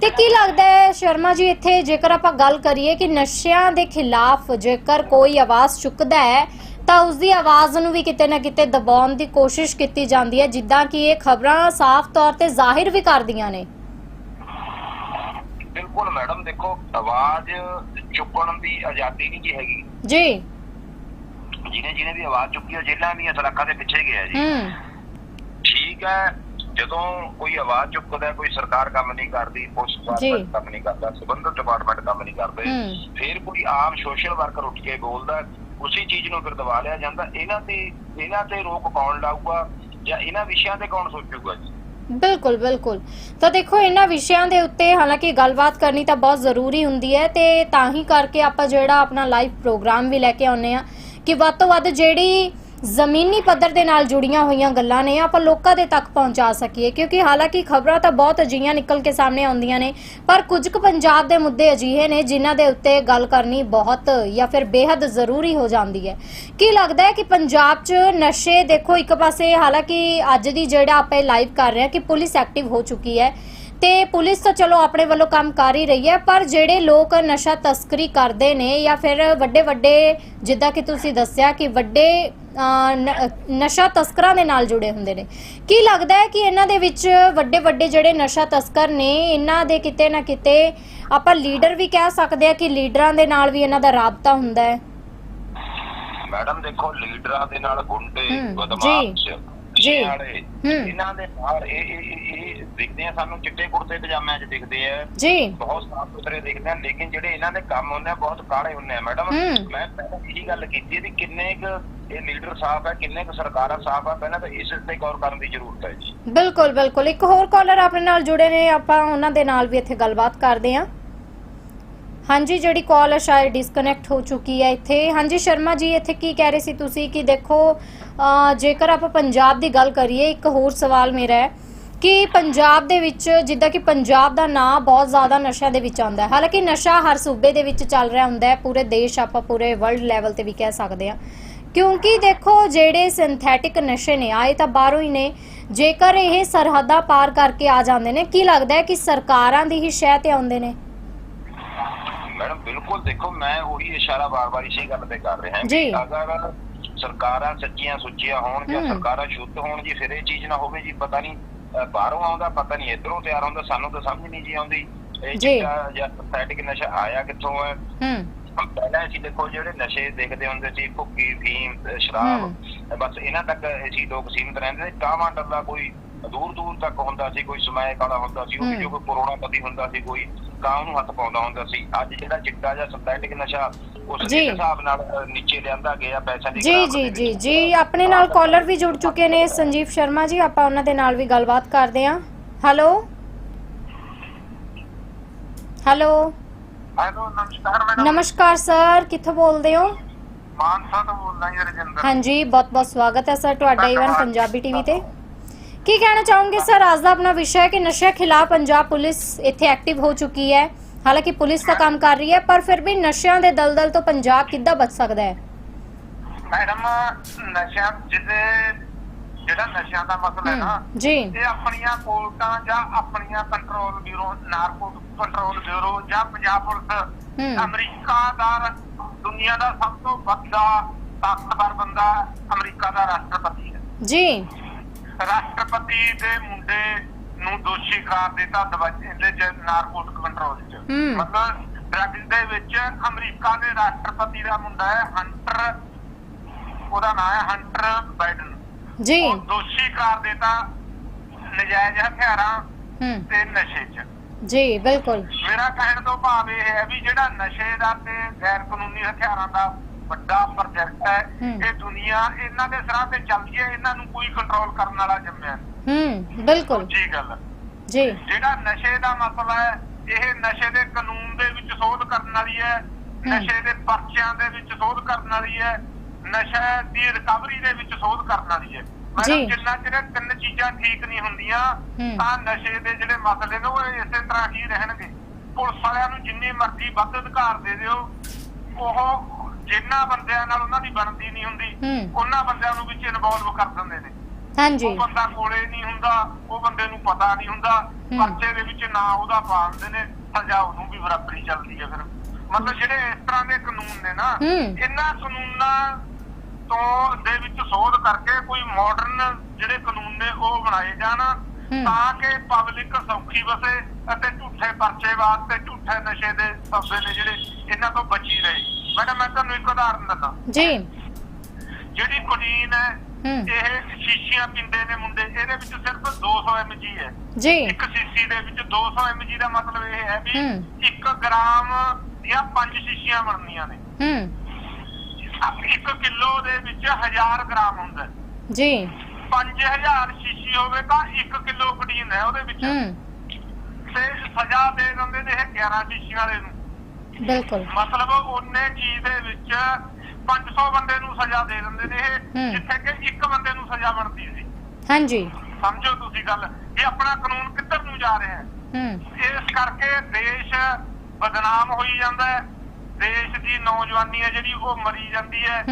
ਤੇ ਕੀ ਲੱਗਦਾ ਹੈ ਸ਼ਰਮਾ ਜੀ ਇੱਥੇ ਜੇਕਰ ਆਪਾਂ ਗੱਲ ਕਰੀਏ ਕਿ ਨਸ਼ਿਆਂ ਦੇ ਖਿਲਾਫ ਜੇਕਰ ਕੋਈ ਆਵਾਜ਼ ਚੁੱਕਦਾ ਹੈ ਤਾਂ ਉਸ ਦੀ ਆਵਾਜ਼ ਨੂੰ ਵੀ ਕਿਤੇ ਨਾ ਕਿਤੇ ਦਬਾਉਣ ਦੀ ਕੋਸ਼ਿਸ਼ ਕੀਤੀ ਜਾਂਦੀ ਹੈ ਜਿੱਦਾਂ ਕਿ ਇਹ ਖਬਰਾਂ ਸਾਫ਼ ਤੌਰ ਤੇ ਜ਼ਾਹਿਰ ਵੀ ਕਰਦੀਆਂ ਨੇ। ਬਿਲਕੁਲ ਮੈਡਮ ਦੇਖੋ ਆਵਾਜ਼ ਚੁੱਕਣ ਦੀ ਆਜ਼ਾਦੀ ਨਹੀਂ ਹੈਗੀ। ਜੀ। ਜਿਹਨੇ ਜਿਹਨੇ ਵੀ ਆਵਾਜ਼ ਚੁੱਕੀ ਉਹ ਜੇਲ੍ਹਾਂ ਦੀਆਂ ਸਲਾਖਾਂ ਦੇ ਪਿੱਛੇ ਗਿਆ ਜੀ। ਠੀਕ ਹੈ ਜਦੋਂ ਕੋਈ ਆਵਾਜ਼ ਚੁੱਕਦਾ ਕੋਈ ਸਰਕਾਰ ਕੰਮ ਨਹੀਂ ਕਰਦੀ ਪੁਲਿਸ। ਡਿਪਾਰਟਮੈਂਟ ਕੰਮ ਨਹੀਂ ਕਰਦਾ ਸੰਬੰਧਿਤ ਡਿਪਾਰਟਮੈਂਟ ਕੰਮ ਨਹੀਂ ਕਰਦੇ। ਫਿਰ ਕੋਈ ਆਮ ਸੋਸ਼ਲ ਵਰਕਰ ਉੱਠ ਕੇ ਬੋਲਦਾ ਉਸੇ ਚੀਜ਼ ਨੂੰ ਫਿਰ ਦਬਾ ਲਿਆ ਜਾਂਦਾ। ਇਹਨਾਂ ਤੇ ਇਹਨਾਂ ਤੇ ਰੋਕ ਕੌਣ ਲਾਊਗਾ ਜਾਂ ਇਹਨਾਂ ਵਿਸ਼ਿਆਂ ਤੇ ਕੌਣ ਸੋਚੂਗਾ ਜੀ? ਬਿਲਕੁਲ ਬਿਲਕੁਲ। ਤਾਂ ਦੇਖੋ ਇਹਨਾਂ ਵਿਸ਼ਿਆਂ ਦੇ ਉੱਤੇ ਹਾਲਾਂਕਿ ਗੱਲਬਾਤ ਕਰਨੀ ਤਾਂ ਬਹੁਤ ਜ਼ਰੂਰੀ ਹੁੰਦੀ ਹੈ ਤੇ ਤਾਂ ਹੀ ਕਰਕੇ ਆਪਾਂ ਜਿਹੜਾ ਆਪਣਾ ਲਾਈਵ ਪ੍ਰੋਗਰਾਮ ਵੀ ਲੈ ਕੇ ਆਉਨੇ ਆ ਕਿ ਵੱਧ ਤੋਂ ਵੱਧ ਜਿਹੜੀ ਜ਼ਮੀਨੀ ਪੱਧਰ ਦੇ ਨਾਲ ਜੁੜੀਆਂ ਹੋਈਆਂ ਗੱਲਾਂ ਨੇ, ਆਪਾਂ ਲੋਕਾਂ ਦੇ ਤੱਕ ਪਹੁੰਚਾ ਸਕੀਏ। ਕਿਉਂਕਿ ਹਾਲਾਂਕਿ ਖਬਰਾਂ ਤਾਂ ਬਹੁਤ ਅਜਿਹੀਆਂ ਨਿਕਲ ਕੇ ਸਾਹਮਣੇ ਆਉਂਦੀਆਂ ਨੇ, ਪਰ ਕੁਝ ਕੁ ਪੰਜਾਬ ਦੇ ਮੁੱਦੇ ਅਜਿਹੇ ਨੇ ਜਿਨ੍ਹਾਂ ਦੇ ਉੱਤੇ ਗੱਲ ਕਰਨੀ ਬਹੁਤ ਜਾਂ ਫਿਰ ਬੇहद ਜ਼ਰੂਰੀ ਹੋ ਜਾਂਦੀ ਹੈ। ਕੀ ਲੱਗਦਾ ਹੈ ਕਿ ਪੰਜਾਬ 'ਚ ਨਸ਼ੇ ਦੇਖੋ ਇੱਕ ਪਾਸੇ, ਹਾਲਾਂਕਿ ਅੱਜ ਦੀ ਜਿਹੜਾ ਆਪਾਂ ਲਾਈਵ ਕਰ ਰਹੇ ਹਾਂ ਕਿ ਪੁਲਿਸ ਐਕਟਿਵ ਹੋ ਚੁੱਕੀ ਹੈ ਤੇ ਪੁਲਿਸ ਤਾਂ ਚਲੋ ਆਪਣੇ ਵੱਲੋਂ ਕੰਮ ਕਰ ਹੀ ਰਹੀ ਹੈ ਪਰ ਜਿਹੜੇ ਲੋਕ ਨਸ਼ਾ ਤਸਕਰੀ ਕਰਦੇ ਨੇ ਜਾਂ ਫਿਰ ਵੱਡੇ ਵੱਡੇ ਜਿੱਦਾਂ ਕਿ ਤੁਸੀਂ ਦੱਸਿਆ ਕਿ ਵੱਡੇ ਨਸ਼ਾ ਤਸਕਰਾਂ ਦੇ ਨਾਲ ਜੁੜੇ ਹੁੰਦੇ ਨੇ। ਕੀ ਲੱਗਦਾ ਹੈ ਕਿ ਇਹਨਾਂ ਦੇ ਵਿੱਚ ਵੱਡੇ ਵੱਡੇ ਜਿਹੜੇ ਨਸ਼ਾ ਤਸਕਰ ਨੇ ਇਹਨਾਂ ਦੇ ਕਿਤੇ ਨਾ ਕਿਤੇ ਆਪਾਂ ਲੀਡਰ ਵੀ ਕਹਿ ਸਕਦੇ ਆ ਕਿ ਲੀਡਰਾਂ ਦੇ ਨਾਲ ਵੀ ਇਹਨਾਂ ਦਾ ਰਾਬਤਾ ਹੁੰਦਾ ਹੈ? ਮੈਡਮ ਦੇਖੋ ਲੀਡਰਾਂ ਦੇ ਨਾਲ ਗੁੰਡੇ ਬਦਮਾਸ਼ ਜੀ। ਇਹਨਾਂ ਦੇ ਨਾਲ ਇਹ ਇਹ ਦਿਖਦੇ ਆ ਸਾਨੂੰ ਚਿੱਟੇ ਕੁੜਤੇ ਪਜਾਮਿਆਂ 'ਚ ਦਿਖਦੇ ਆ। ਜੀ। ਬਹੁਤ ਸਾਫ਼ ਸੁਥਰੇ ਦਿਖਦੇ ਆ ਲੇਕਿਨ ਜਿਹੜੇ ਇਹਨਾਂ ਦੇ ਕੰਮ ਹੁੰਦੇ ਆ ਬਹੁਤ ਕਾਲੇ ਹੁੰਦੇ ਆ ਮੈਡਮ। ਮੈਂ ਪਹਿਲਾਂ ਇਹੀ ਗੱਲ ਕੀਤੀ ਵੀ ਕਿੰਨੇ ਕੁ ਇਹ ਲੀਡਰ ਸਾਫ਼ ਹੈ ਕਿੰਨੇ ਕੁ ਸਰਕਾਰਾਂ ਸਾਫ਼ ਆ ਪਹਿਲਾਂ ਤਾਂ ਇਸ ਤੇ ਗੌਰ ਕਰਨ ਦੀ ਜ਼ਰੂਰਤ ਹੈ ਜੀ। ਬਿਲਕੁਲ ਬਿਲਕੁਲ। ਇੱਕ ਹੋਰ ਕਾਲਰ ਆਪਣੇ ਨਾਲ ਜੁੜੇ ਨੇ ਆਪਾਂ ਉਹਨਾਂ ਦੇ ਨਾਲ ਵੀ ਇੱਥੇ ਗੱਲਬਾਤ ਕਰਦੇ ਹਾਂ। ਹਾਂਜੀ ਜਿਹੜੀ ਕਾਲ ਹੈ ਸ਼ਾਇਦ ਡਿਸਕਨੈਕਟ ਹੋ ਚੁੱਕੀ ਹੈ ਇੱਥੇ। ਹਾਂਜੀ ਸ਼ਰਮਾ ਜੀ ਇੱਥੇ ਕੀ ਕਹਿ ਰਹੇ ਸੀ ਤੁਸੀਂ? ਕਿ ਦੇਖੋ ਜੇਕਰ ਆਪਾਂ ਪੰਜਾਬ ਦੀ ਗੱਲ ਕਰੀਏ ਇੱਕ ਹੋਰ ਸਵਾਲ ਮੇਰਾ ਹੈ ਕਿ ਪੰਜਾਬ ਦੇ ਵਿੱਚ ਜਿੱਦਾਂ ਕਿ ਪੰਜਾਬ ਦਾ ਨਾਂ ਬਹੁਤ ਜ਼ਿਆਦਾ ਨਸ਼ਿਆਂ ਦੇ ਵਿੱਚ ਆਉਂਦਾ ਹੈ। ਹਾਲਾਂਕਿ ਨਸ਼ਾ ਹਰ ਸੂਬੇ ਦੇ ਵਿੱਚ ਚੱਲ ਰਿਹਾ ਹੁੰਦਾ ਹੈ ਪੂਰੇ ਦੇਸ਼ ਆਪਾਂ ਪੂਰੇ ਵਰਲਡ ਲੈਵਲ ਤੇ ਵੀ ਕਹਿ ਸਕਦੇ ਹਾਂ। ਕਿਉਂਕਿ ਦੇਖੋ ਜਿਹੜੇ ਸਿੰਥੈਟਿਕ ਨਸ਼ੇ ਨੇ ਆਏ ਤਾਂ ਬਾਹਰੋਂ ਹੀ ਨੇ ਜੇਕਰ ਇਹ ਸਰਹੱਦਾਂ ਪਾਰ ਕਰਕੇ ਆ ਜਾਂਦੇ ਨੇ ਕੀ ਲੱਗਦਾ ਹੈ ਕਿ ਸਰਕਾਰਾਂ ਦੀ ਹੀ ਸ਼ਹਿ ਤੇ ਆਉਂਦੇ ਨੇ? ਮੈਡਮ ਬਿਲਕੁਲ ਦੇਖੋ ਮੈਂ ਉਹੀ ਇਸ਼ਾਰਾ ਵਾਰ-ਵਾਰ ਇਸੇ ਗੱਲ ਤੇ ਕਰ ਰਿਹਾ ਜੀ। ਅਗਰ ਸਰਕਾਰਾਂ ਸੱਚੀਆਂ ਸੁੱਚੀਆਂ ਹੋਣ ਜਾਂ। ਸਰਕਾਰਾਂ ਸ਼ੁੱਧ ਹੋਣ ਜੀ ਫਿਰ ਇਹ ਚੀਜ਼ ਨਾ ਹੋਵੇ ਜੀ ਪਤਾ ਨਹੀਂ ਬਾਹਰੋਂ ਆਉਂਦਾ ਪਤਾ ਨਹੀਂ ਇਧਰੋਂ ਤਿਆਰ ਹੁੰਦਾ ਸਾਨੂੰ ਤਾਂ ਸਮਝ ਨਹੀਂ ਜੀ ਆਉਂਦੀ ਇਹ ਜੀ। ਚਿੱਟਾ ਜਾਂ ਸਿੰਥੈਟਿਕ ਨਸ਼ਾ ਆਇਆ ਕਿੱਥੋਂ ਹੈ ਹੂੰ ਪਹਿਲਾਂ ਅਸੀਂ ਦੇਖੋ ਜਿਹੜੇ ਨਸ਼ੇ ਦੇਖਦੇ ਹੁੰਦੇ ਸੀ ਭੁੱਕੀ ਫੀਮ ਸ਼ਰਾਬ ਬਸ ਇਹਨਾਂ ਤੱਕ ਅਸੀਂ ਲੋਕ ਸੀਮਿਤ ਰਹਿੰਦੇ ਸੀ ਕਾਵਾਂ ਡੱਲਾ ਕੋਈ ਦੂਰ ਦੂਰ ਤੱਕ ਹੁੰਦਾ ਸੀ ਕੋਈ ਸਮੈਕ ਵਾਲਾ ਹੁੰਦਾ ਸੀ ਉਹ ਵੀ। ਜੋ ਕੋਈ ਕਰੋੜਾਪਤੀ ਹੁੰਦਾ ਸੀ ਕੋਈ ਕਾਂ ਨੂੰ ਹੱਥ ਪਾਉਂਦਾ ਹੁੰਦਾ ਸੀ ਅੱਜ ਜਿਹੜਾ ਚਿੱਟਾ ਜਾਂ ਸਿੰਥੈਟਿਕ ਨਸ਼ਾ ਉਸ ਦੇ ਜੀ। ਹਿਸਾਬ ਨਾਲ ਅ, ਨੀਚੇ ਲਿਆਂਦਾ ਗਿਆ ਪੈਸਿਆਂ ਦੀ ਜੀ ਜੀ ਦੇ ਜੀ ਵਿੱਚ। ਜੀ। ਆਪਣੇ ਨਾਲ ਕਾਲਰ ਵੀ ਜੁੜ ਚੁੱਕੇ ਨੇ ਸੰਜੀਵ ਸ਼ਰਮਾ ਜੀ ਆਪਾਂ ਉਹਨਾਂ ਦੇ ਨਾਲ ਵੀ ਗੱਲਬਾਤ ਕਰਦੇ ਹਾਂ। ਹੈਲੋ ਹੈਲੋ ਹੈਲੋ ਨਮਸਕਾਰ ਮੈਡਮ ਨਮਸਕਾਰ ਸਰ ਕਿੱਥੋਂ ਬੋਲਦੇ ਹੋ? ਮਾਨਸਾ ਤੋਂ ਬੋਲਦਾ ਜੀ ਰਜਿੰਦਰ। ਹਾਂਜੀ ਬਹੁਤ ਬਹੁਤ ਸਵਾਗਤ ਹੈ ਸਰ ਤੁਹਾਡਾ ਈਵਨ ਪੰਜਾਬੀ ਟੀਵੀ ਤੇ। ਕੀ ਕਹਿਣਾ ਚਾਹੋਗੇ ਸਰ ਅੱਜ ਦਾ ਆਪਣਾ ਵਿਸ਼ਾ ਹੈ ਕਿ ਨਸ਼ੇ ਖਿਲਾਫ ਪੰਜਾਬ ਪੁਲਿਸ ਇੱਥੇ ਐਕਟਿਵ ਹੋ ਚੁੱਕੀ ਹੈ। ਹਾਲਾਂਕਿ ਪੁਲਿਸ ਤਾਂ ਕੰਮ ਕਰ ਰਹੀ ਹੈ ਪਰ ਫਿਰ ਵੀ ਨਸ਼ਿਆਂ ਦੇ ਦਲਦਲ ਤੋਂ ਪੰਜਾਬ ਕਿੱਦਾਂ ਬਚ ਸਕਦਾ ਹੈ? ਮੈਡਮ ਨਸ਼ਾ ਜਿਹਦੇ ਜਿਹੜਾ ਨਸ਼ਿਆਂ ਦਾ ਮਸਲਾ ਹੈ ਨਾ ਜੀ। ਇਹ ਆਪਣੀਆਂ ਕੋਰਟਾਂ ਜਾਂ ਆਪਣੀਆਂ control bureau narco control bureau ਜਾਂ ਪੰਜਾਬ ਪੁਲਿਸ। ਅਮਰੀਕਾ ਦਾ ਦੁਨੀਆ ਦਾ ਸਭ ਤੋਂ ਵੱਡਾ ਤਾਕਤਵਰ ਬੰਦਾ ਅਮਰੀਕਾ ਦਾ ਰਾਸ਼ਟਰਪਤੀ ਹੈ। ਜੀ। ਰਾਸ਼ਟਰਪਤੀ ਦੇ ਮੁੰਡੇ ਨੂੰ ਦੋਸ਼ੀ ਕਰਾਰ ਦਿੱਤਾ ਦਵਾਈ ਦੇ ਚ ਨਾਰਕੋਟਿਕ ਕੰਟਰੋਲ ਚ। ਮਤਲਬ ਡਰੱਗਸ ਦੇ ਵਿੱਚ ਅਮਰੀਕਾ ਦੇ ਰਾਸ਼ਟਰਪਤੀ ਦਾ ਮੁੰਡਾ ਹੈ ਹੰਟਰ ਉਹਦਾ ਨਾਮ ਹੈ ਹੰਟਰ ਬਾਈਡਨ ਜੀ ਉਹ ਦੋਸ਼ੀ ਕਰਾਰ ਦਿੱਤਾ ਨਜਾਇਜ਼ ਹਥਿਆਰਾਂ ਤੇ ਨਸ਼ੇ 'ਚ ਜੀ ਬਿਲਕੁਲ ਮੇਰਾ ਕਹਿਣ ਤੋਂ ਭਾਵ ਇਹ ਹੈ ਵੀ ਜਿਹੜਾ ਨਸ਼ੇ ਦਾ ਤੇ ਗੈਰ ਕਾਨੂੰਨੀ ਹਥਿਆਰਾਂ ਦਾ ਵੱਡਾ ਪ੍ਰੋਜੈਕਟ ਹੈ ਹਮ। ਇਹ ਦੁਨੀਆ ਇਹਨਾਂ ਦੇ ਸਿਰਾਂ ਤੇ ਚੱਲਦੀ ਹੈ ਇਹਨਾਂ ਨੂੰ ਕੋਈ ਕੰਟਰੋਲ ਕਰਨ ਵਾਲਾ ਜੰਮਿਆ ਨਹੀਂ। ਹਮ ਬਿਲਕੁਲ। ਦੂਜੀ ਗੱਲ ਜੀ। ਜਿਹੜਾ ਨਸ਼ੇ ਦਾ ਮਸਲਾ ਹੈ ਇਹ ਨਸ਼ੇ ਦੇ ਕਾਨੂੰਨ ਦੇ ਵਿੱਚ ਸੋਧ ਕਰਨ ਵਾਲੀ ਹੈ ਨਸ਼ੇ ਦੇ ਪਰਚਿਆਂ ਦੇ ਵਿੱਚ ਸੋਧ ਕਰਨ ਵਾਲੀ ਹੈ ਨਸ਼ਾ ਦੀ ਰਿਕਵਰੀ ਦੇ ਵਿੱਚ ਸੋਧ ਕਰਨ ਵਾਲੀ ਹੈ। ਜੀ। ਮੈਡਮ ਜਿੰਨਾ ਚਿਰ ਤਿੰਨ ਚੀਜ਼ਾਂ ਠੀਕ ਨਹੀਂ ਹੁੰਦੀਆਂ ਹੂੰ। ਤਾਂ ਨਸ਼ੇ ਦੇ ਜਿਹੜੇ ਮਸਲੇ ਨੇ ਉਹ ਇਸੇ ਤਰ੍ਹਾਂ ਹੀ ਰਹਿਣਗੇ। ਪੁਲਿਸ ਵਾਲਿਆਂ ਨੂੰ ਜਿੰਨੀ ਮਰਜ਼ੀ ਵੱਧ ਅਧਿਕਾਰ ਦੇ ਦਿਓ ਉਹ ਜਿੰਨਾ ਬੰਦਿਆਂ ਨਾਲ ਉਹਨਾਂ ਦੀ ਬਣਦੀ ਨਹੀਂ ਹੁੰਦੀ ਹੂੰ। ਉਹਨਾਂ ਬੰਦਿਆਂ ਨੂੰ ਵਿੱਚ ਇਨਵੋਲਵ ਕਰ ਦਿੰਦੇ ਨੇ। ਹਾਂਜੀ ਉਹ ਬੰਦਾ ਕੋਲੇ ਨਹੀਂ ਹੁੰਦਾ ਉਹ ਬੰਦੇ ਨੂੰ ਪਤਾ ਨਹੀਂ ਹੁੰਦਾ। ਪਰਚੇ ਦੇ ਵਿੱਚ ਨਾਂ ਉਹਦਾ ਪਾ ਦਿੰਦੇ ਨੇ ਸਜ਼ਾ ਉਹਨੂੰ ਵੀ ਬਰਾਬਰੀ ਚੱਲਦੀ ਹੈ ਫਿਰ ਮਤਲਬ ਜਿਹੜੇ ਇਸ ਤਰ੍ਹਾਂ ਦੇ ਕਾਨੂੰਨ ਨੇ ਨਾ। ਇਹਨਾਂ ਕਾਨੂੰਨਾਂ ਤੋਂ ਦੇ ਵਿੱਚ ਸੋਧ ਕਰਕੇ ਕੋਈ ਮਾਡਰਨ ਜਿਹੜੇ ਕਾਨੂੰਨ ਨੇ ਉਹ ਬਣਾਏ ਜਾਣ। ਤਾਂ ਕਿ ਪਬਲਿਕ ਸੌਖੀ ਵਸੇ ਅਤੇ ਝੂਠੇ ਪਰਚੇ ਵਾਸਤੇ ਝੂਠੇ ਨਸ਼ੇ ਦੇ ਸੌਦੇ ਨੇ ਜਿਹੜੇ ਇਹਨਾਂ ਤੋਂ ਬਚੀ ਰਹੇ ਮੈਡਮ ਮੈਂ ਤੁਹਾਨੂੰ ਇੱਕ ਉਦਾਹਰਨ ਦਿੰਦਾ ਜੀ ਜਿਹੜੀ ਕੋਡੀਨ ਹੈ ਹੂੰ। ਇਹ ਸ਼ੀਸ਼ੀਆਂ ਪਿੰਦੇ ਨੇ ਮੁੰਡੇ ਇਹਦੇ ਵਿੱਚ ਸਿਰਫ 200 mg ਹੈ। ਜੀ। ਇੱਕ ਸ਼ੀਸ਼ੀ ਦੇ ਵਿੱਚ 200 mg ਦਾ ਮਤਲਬ ਇਹ ਹੈ ਵੀ ਹੂੰ। 1 ਗ੍ਰਾਮ ਦੀਆਂ 5 ਸ਼ੀਸ਼ੀਆਂ ਬਣਦੀਆਂ ਨੇ। ਹਮ 1 ਕਿਲੋ ਦੇ ਵਿੱਚ 1000 ਗ੍ਰਾਮ ਹੁੰਦਾ ਹੈ। ਜੀ। 5000 ਸ਼ੀਸ਼ੀ ਹੋਵੇ ਤਾਂ 1 ਕਿਲੋ ਕੋਡੀਨ ਹੈ ਉਹਦੇ ਵਿੱਚ। ਹਮ ਤੇ ਸਜ਼ਾ ਦੇ ਦਿੰਦੇ ਨੇ ਇਹ 11 ਸ਼ੀਸ਼ੀਆਂ ਵਾਲੇ ਨੂੰ। ਬਿਲਕੁਲ। ਮਤਲਬ ਉਹਨੇ ਚੀਜ਼ ਦੇ ਵਿੱਚ 500 ਬੰਦੇ ਨੂੰ ਸਜ਼ਾ ਦੇ ਦਿੰਦੇ ਨੇ। ਇਹ ਜਿੱਥੇ ਕਿ ਇੱਕ ਬੰਦੇ ਨੂੰ ਸਜ਼ਾ ਬਣਦੀ ਸੀ ਹਾਂਜੀ। ਸਮਝੋ ਤੁਸੀਂ ਗੱਲ ਇਹ ਆਪਣਾ ਕਾਨੂੰਨ ਕਿੱਧਰ ਨੂੰ ਜਾ ਰਿਹਾ ਹੈ? ਇਸ ਕਰਕੇ ਦੇਸ਼ ਬਦਨਾਮ ਹੋਈ ਜਾਂਦਾ ਹੈ। ਦੇਸ਼ ਦੀ ਨੌਜਵਾਨੀ ਹੈ ਜਿਹੜੀ ਉਹ ਮਰੀ ਜਾਂਦੀ ਹੈ।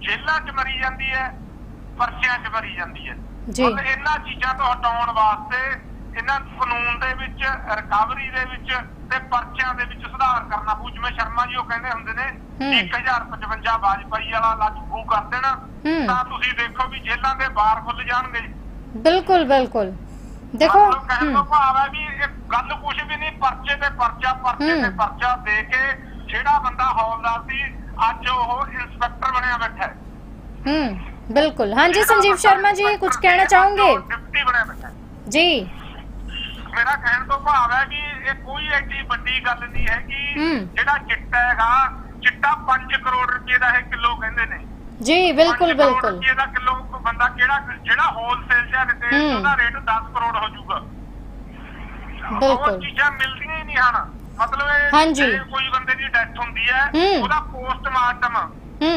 ਜੇਲ੍ਹਾਂ 'ਚ ਮਰੀ ਜਾਂਦੀ ਹੈ ਪਰਚਿਆਂ 'ਚ ਮਰੀ ਜਾਂਦੀ ਹੈ। ਜੀ। ਇਹਨਾਂ ਚੀਜ਼ਾਂ ਤੋਂ ਹਟਾਉਣ ਵਾਸਤੇ ਇਹਨਾਂ ਕਾਨੂੰਨ ਦੇ ਵਿੱਚ ਰਿਕਵਰੀ ਦੇ ਵਿੱਚ ਤੇ ਪਰਚਿਆਂ ਦੇ ਵਿੱਚ ਸੁਧਾਰ ਕਰਨਾ ਸ਼ਰਮਾ ਜੀ ਉਹ ਕਹਿੰਦੇ ਹੁੰਦੇ ਨੇ ਹੂੰ। 1055 ਵਾਜਪਾਈ ਵਾਲਾ ਲਾਗੂ ਕਰ ਦੇਣਾ। ਤਾਂ ਤੁਸੀਂ ਦੇਖੋ ਵੀ ਜੇਲ੍ਹਾਂ ਦੇ ਬਾਰ ਖੁੱਲ ਜਾਣਗੇ। ਬਿਲਕੁਲ ਬਿਲਕੁਲ। ਦੇਖੋ ਮਤਲਬ ਕਹਿਣ ਤੋਂ ਹੂੰ ਭਾਵ ਹੈ ਵੀ ਇਹ ਗੱਲ ਕੁਝ ਵੀ ਨਹੀਂ ਪਰਚੇ ਤੇ ਪਰਚਾ ਪਰਚੇ ਤੇ। ਪਰਚਾ ਦੇ ਕੇ ਜਿਹੜਾ ਬੰਦਾ ਹੌਲਦਾਰ ਸੀ ਅੱਜ ਉਹ ਇੰਸਪੈਕਟਰ ਬਣਿਆ ਬੈਠਾ ਹੈ। ਹੂੰ ਬਿਲਕੁਲ। ਹਾਂਜੀ ਸੰਜੀਵ ਸ਼ਰਮਾ ਜੀ ਕੁਝ ਕਹਿਣਾ ਚਾਹੋਗੇ? ਡਿਪਟੀ ਬਣਿਆ ਬੈਠਾ ਜੀ। ਮੇਰਾ ਕਹਿਣ ਤੋਂ ਭਾਵ ਹੈ ਕਿ ਇਹ ਕੋਈ ਐਡੀ ਵੱਡੀ ਗੱਲ ਨਹੀਂ ਹੈਗੀ। ਜਿਹੜਾ ਚਿੱਟਾ ਹੈਗਾ ਚਿੱਟਾ 5 ਕਰੋੜ ਰੁਪਏ ਦਾ ਇਹ ਕਿਲੋ ਕਹਿੰਦੇ ਨੇ ਜੀ ਬਿਲਕੁਲ ਬਿਲਕੁਲ ਰੁਪਏ ਦਾ ਕਿਲੋ ਬੰਦਾ ਕਿਹੜਾ ਜਿਹੜਾ ਹੋਲਸੇਲ ਜਾਂ ਰਿਟੇਲ। ਉਹਦਾ ਰੇਟ 10 ਕਰੋੜ ਹੋ ਜਾਊਗਾ ਬਿਲਕੁਲ। ਉਹ ਚੀਜ਼ਾਂ ਮਿਲਦੀਆਂ ਹੀ ਨਹੀਂ ਹਨ ਮਤਲਬ ਇਹ ਕੋਈ ਬੰਦੇ ਦੀ ਡੈਥ ਹੁੰਦੀ ਹੂੰ। ਉਹਦਾ ਪੋਸਟਮਾਰਟਮ ਹੂੰ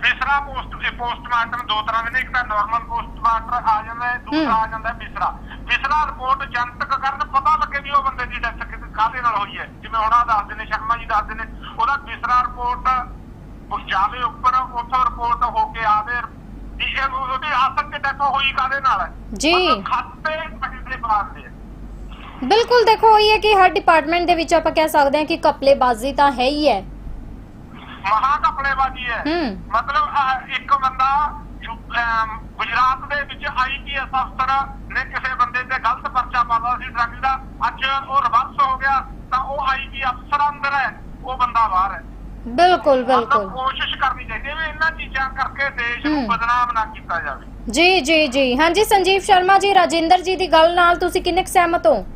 ਬਿਸਰਾ ਪੋਸਟ ਪੋਸਟਮਾਰਟਮ ਦੋ ਤਰ੍ਹਾਂ ਦੇ ਨੇ ਇੱਕ ਤਾਂ ਨਾਰਮਲ ਪੋਸਟਮਾਰਟਮ ਆ ਜਾਂਦਾ ਹੈ ਦੂਸਰਾ। ਆ ਜਾਂਦਾ ਹੈ ਬਿਸਰਾ। ਬਿਸਰਾ ਰਿਪੋਰਟ ਜਨਤਕ ਕਰਨ ਪਤਾ ਲੱਗੇ ਵੀ ਉਹ ਬੰਦੇ ਦੀ ਡੈਥ ਕਾਹਦੇ ਨਾਲ ਹੋਈ ਹੈ। ਜਿਵੇਂ ਹੁਣ ਆ ਦੱਸਦੇ ਨੇ ਸ਼ਰਮਾ ਜੀ ਦੱਸਦੇ ਨੇ ਉਹਦਾ ਬਿਸਰਾ ਰਿਪੋਰਟ ਜਾਵੇ ਉੱਪਰ ਉੱਥੋਂ ਰਿਪੋਰਟ ਹੋ ਕੇ ਆਵੇ ਇਹ ਉਹਦੀ ਅਸਲ ਚ ਡੈਥ ਹੋਈ ਕਾਹਦੇ ਨਾਲ ਹੈ? ਜੀ। ਖਾਤੇ ਪਟਲੇ ਬਾਹਰ ਬਿਲਕੁਲ ਦੇਖੋ ਇਹ ਹੈ ਕਿ ਹਰ ਡਿਪਾਰਟਮੈਂਟ ਦੇ ਵਿੱਚ ਆਪਾਂ ਕਹਿ ਸਕਦੇ ਹਾਂ ਕਿ ਕਪਲੇਬਾਜ਼ੀ ਤਾਂ ਹੈ ਹੀ ਹੈ। ਮਹਾ ਕਪੜੇਬਾਜ਼ੀ ਹੈ। ਹੂੰ। ਮਤਲਬ ਇੱਕ ਬੰਦਾ ਯੂ- ਅਮ ਗੁਜਰਾਤ ਦੇ ਵਿੱਚ ਆਈਪੀਐਸ ਅਫਸਰ ਨੇ ਕਿਸੇ ਬੰਦੇ ਤੇ ਗਲਤ ਪਰਚਾ ਪਾਇਆ ਸੀ ਡਰੱਗ ਦਾ। ਅੱਜ ਉਹ ਰਿਵਰਸ ਹੋ ਗਿਆ ਤਾਂ ਉਹ ਆਈਪੀ ਅਫਸਰ ਅੰਦਰ ਹੈ ਉਹ ਬੰਦਾ ਬਾਹਰ ਹੈ। ਬਿਲਕੁਲ ਮਤਲਬ ਬਿਲਕੁਲ। ਕੋਸ਼ਿਸ਼ ਕਰਨੀ ਚਾਹੀਦੀ ਹੈ ਵੀ ਇਹਨਾਂ ਚੀਜ਼ਾਂ ਕਰਕੇ ਦੇਸ਼ ਨੂੰ ਹੂੰ। ਬਦਨਾਮ ਨਾ ਕੀਤਾ ਜਾਵੇ। ਜੀ ਜੀ ਜੀ। ਹਾਂਜੀ ਸੰਜੀਵ ਸ਼ਰਮਾ ਜੀ ਰਾਜਿੰਦਰ ਜੀ ਦੀ ਗੱਲ ਨਾਲ ਤੁਸੀਂ ਕਿੰਨੇ ਕੁ ਸਹਿਮਤ ਹੋ?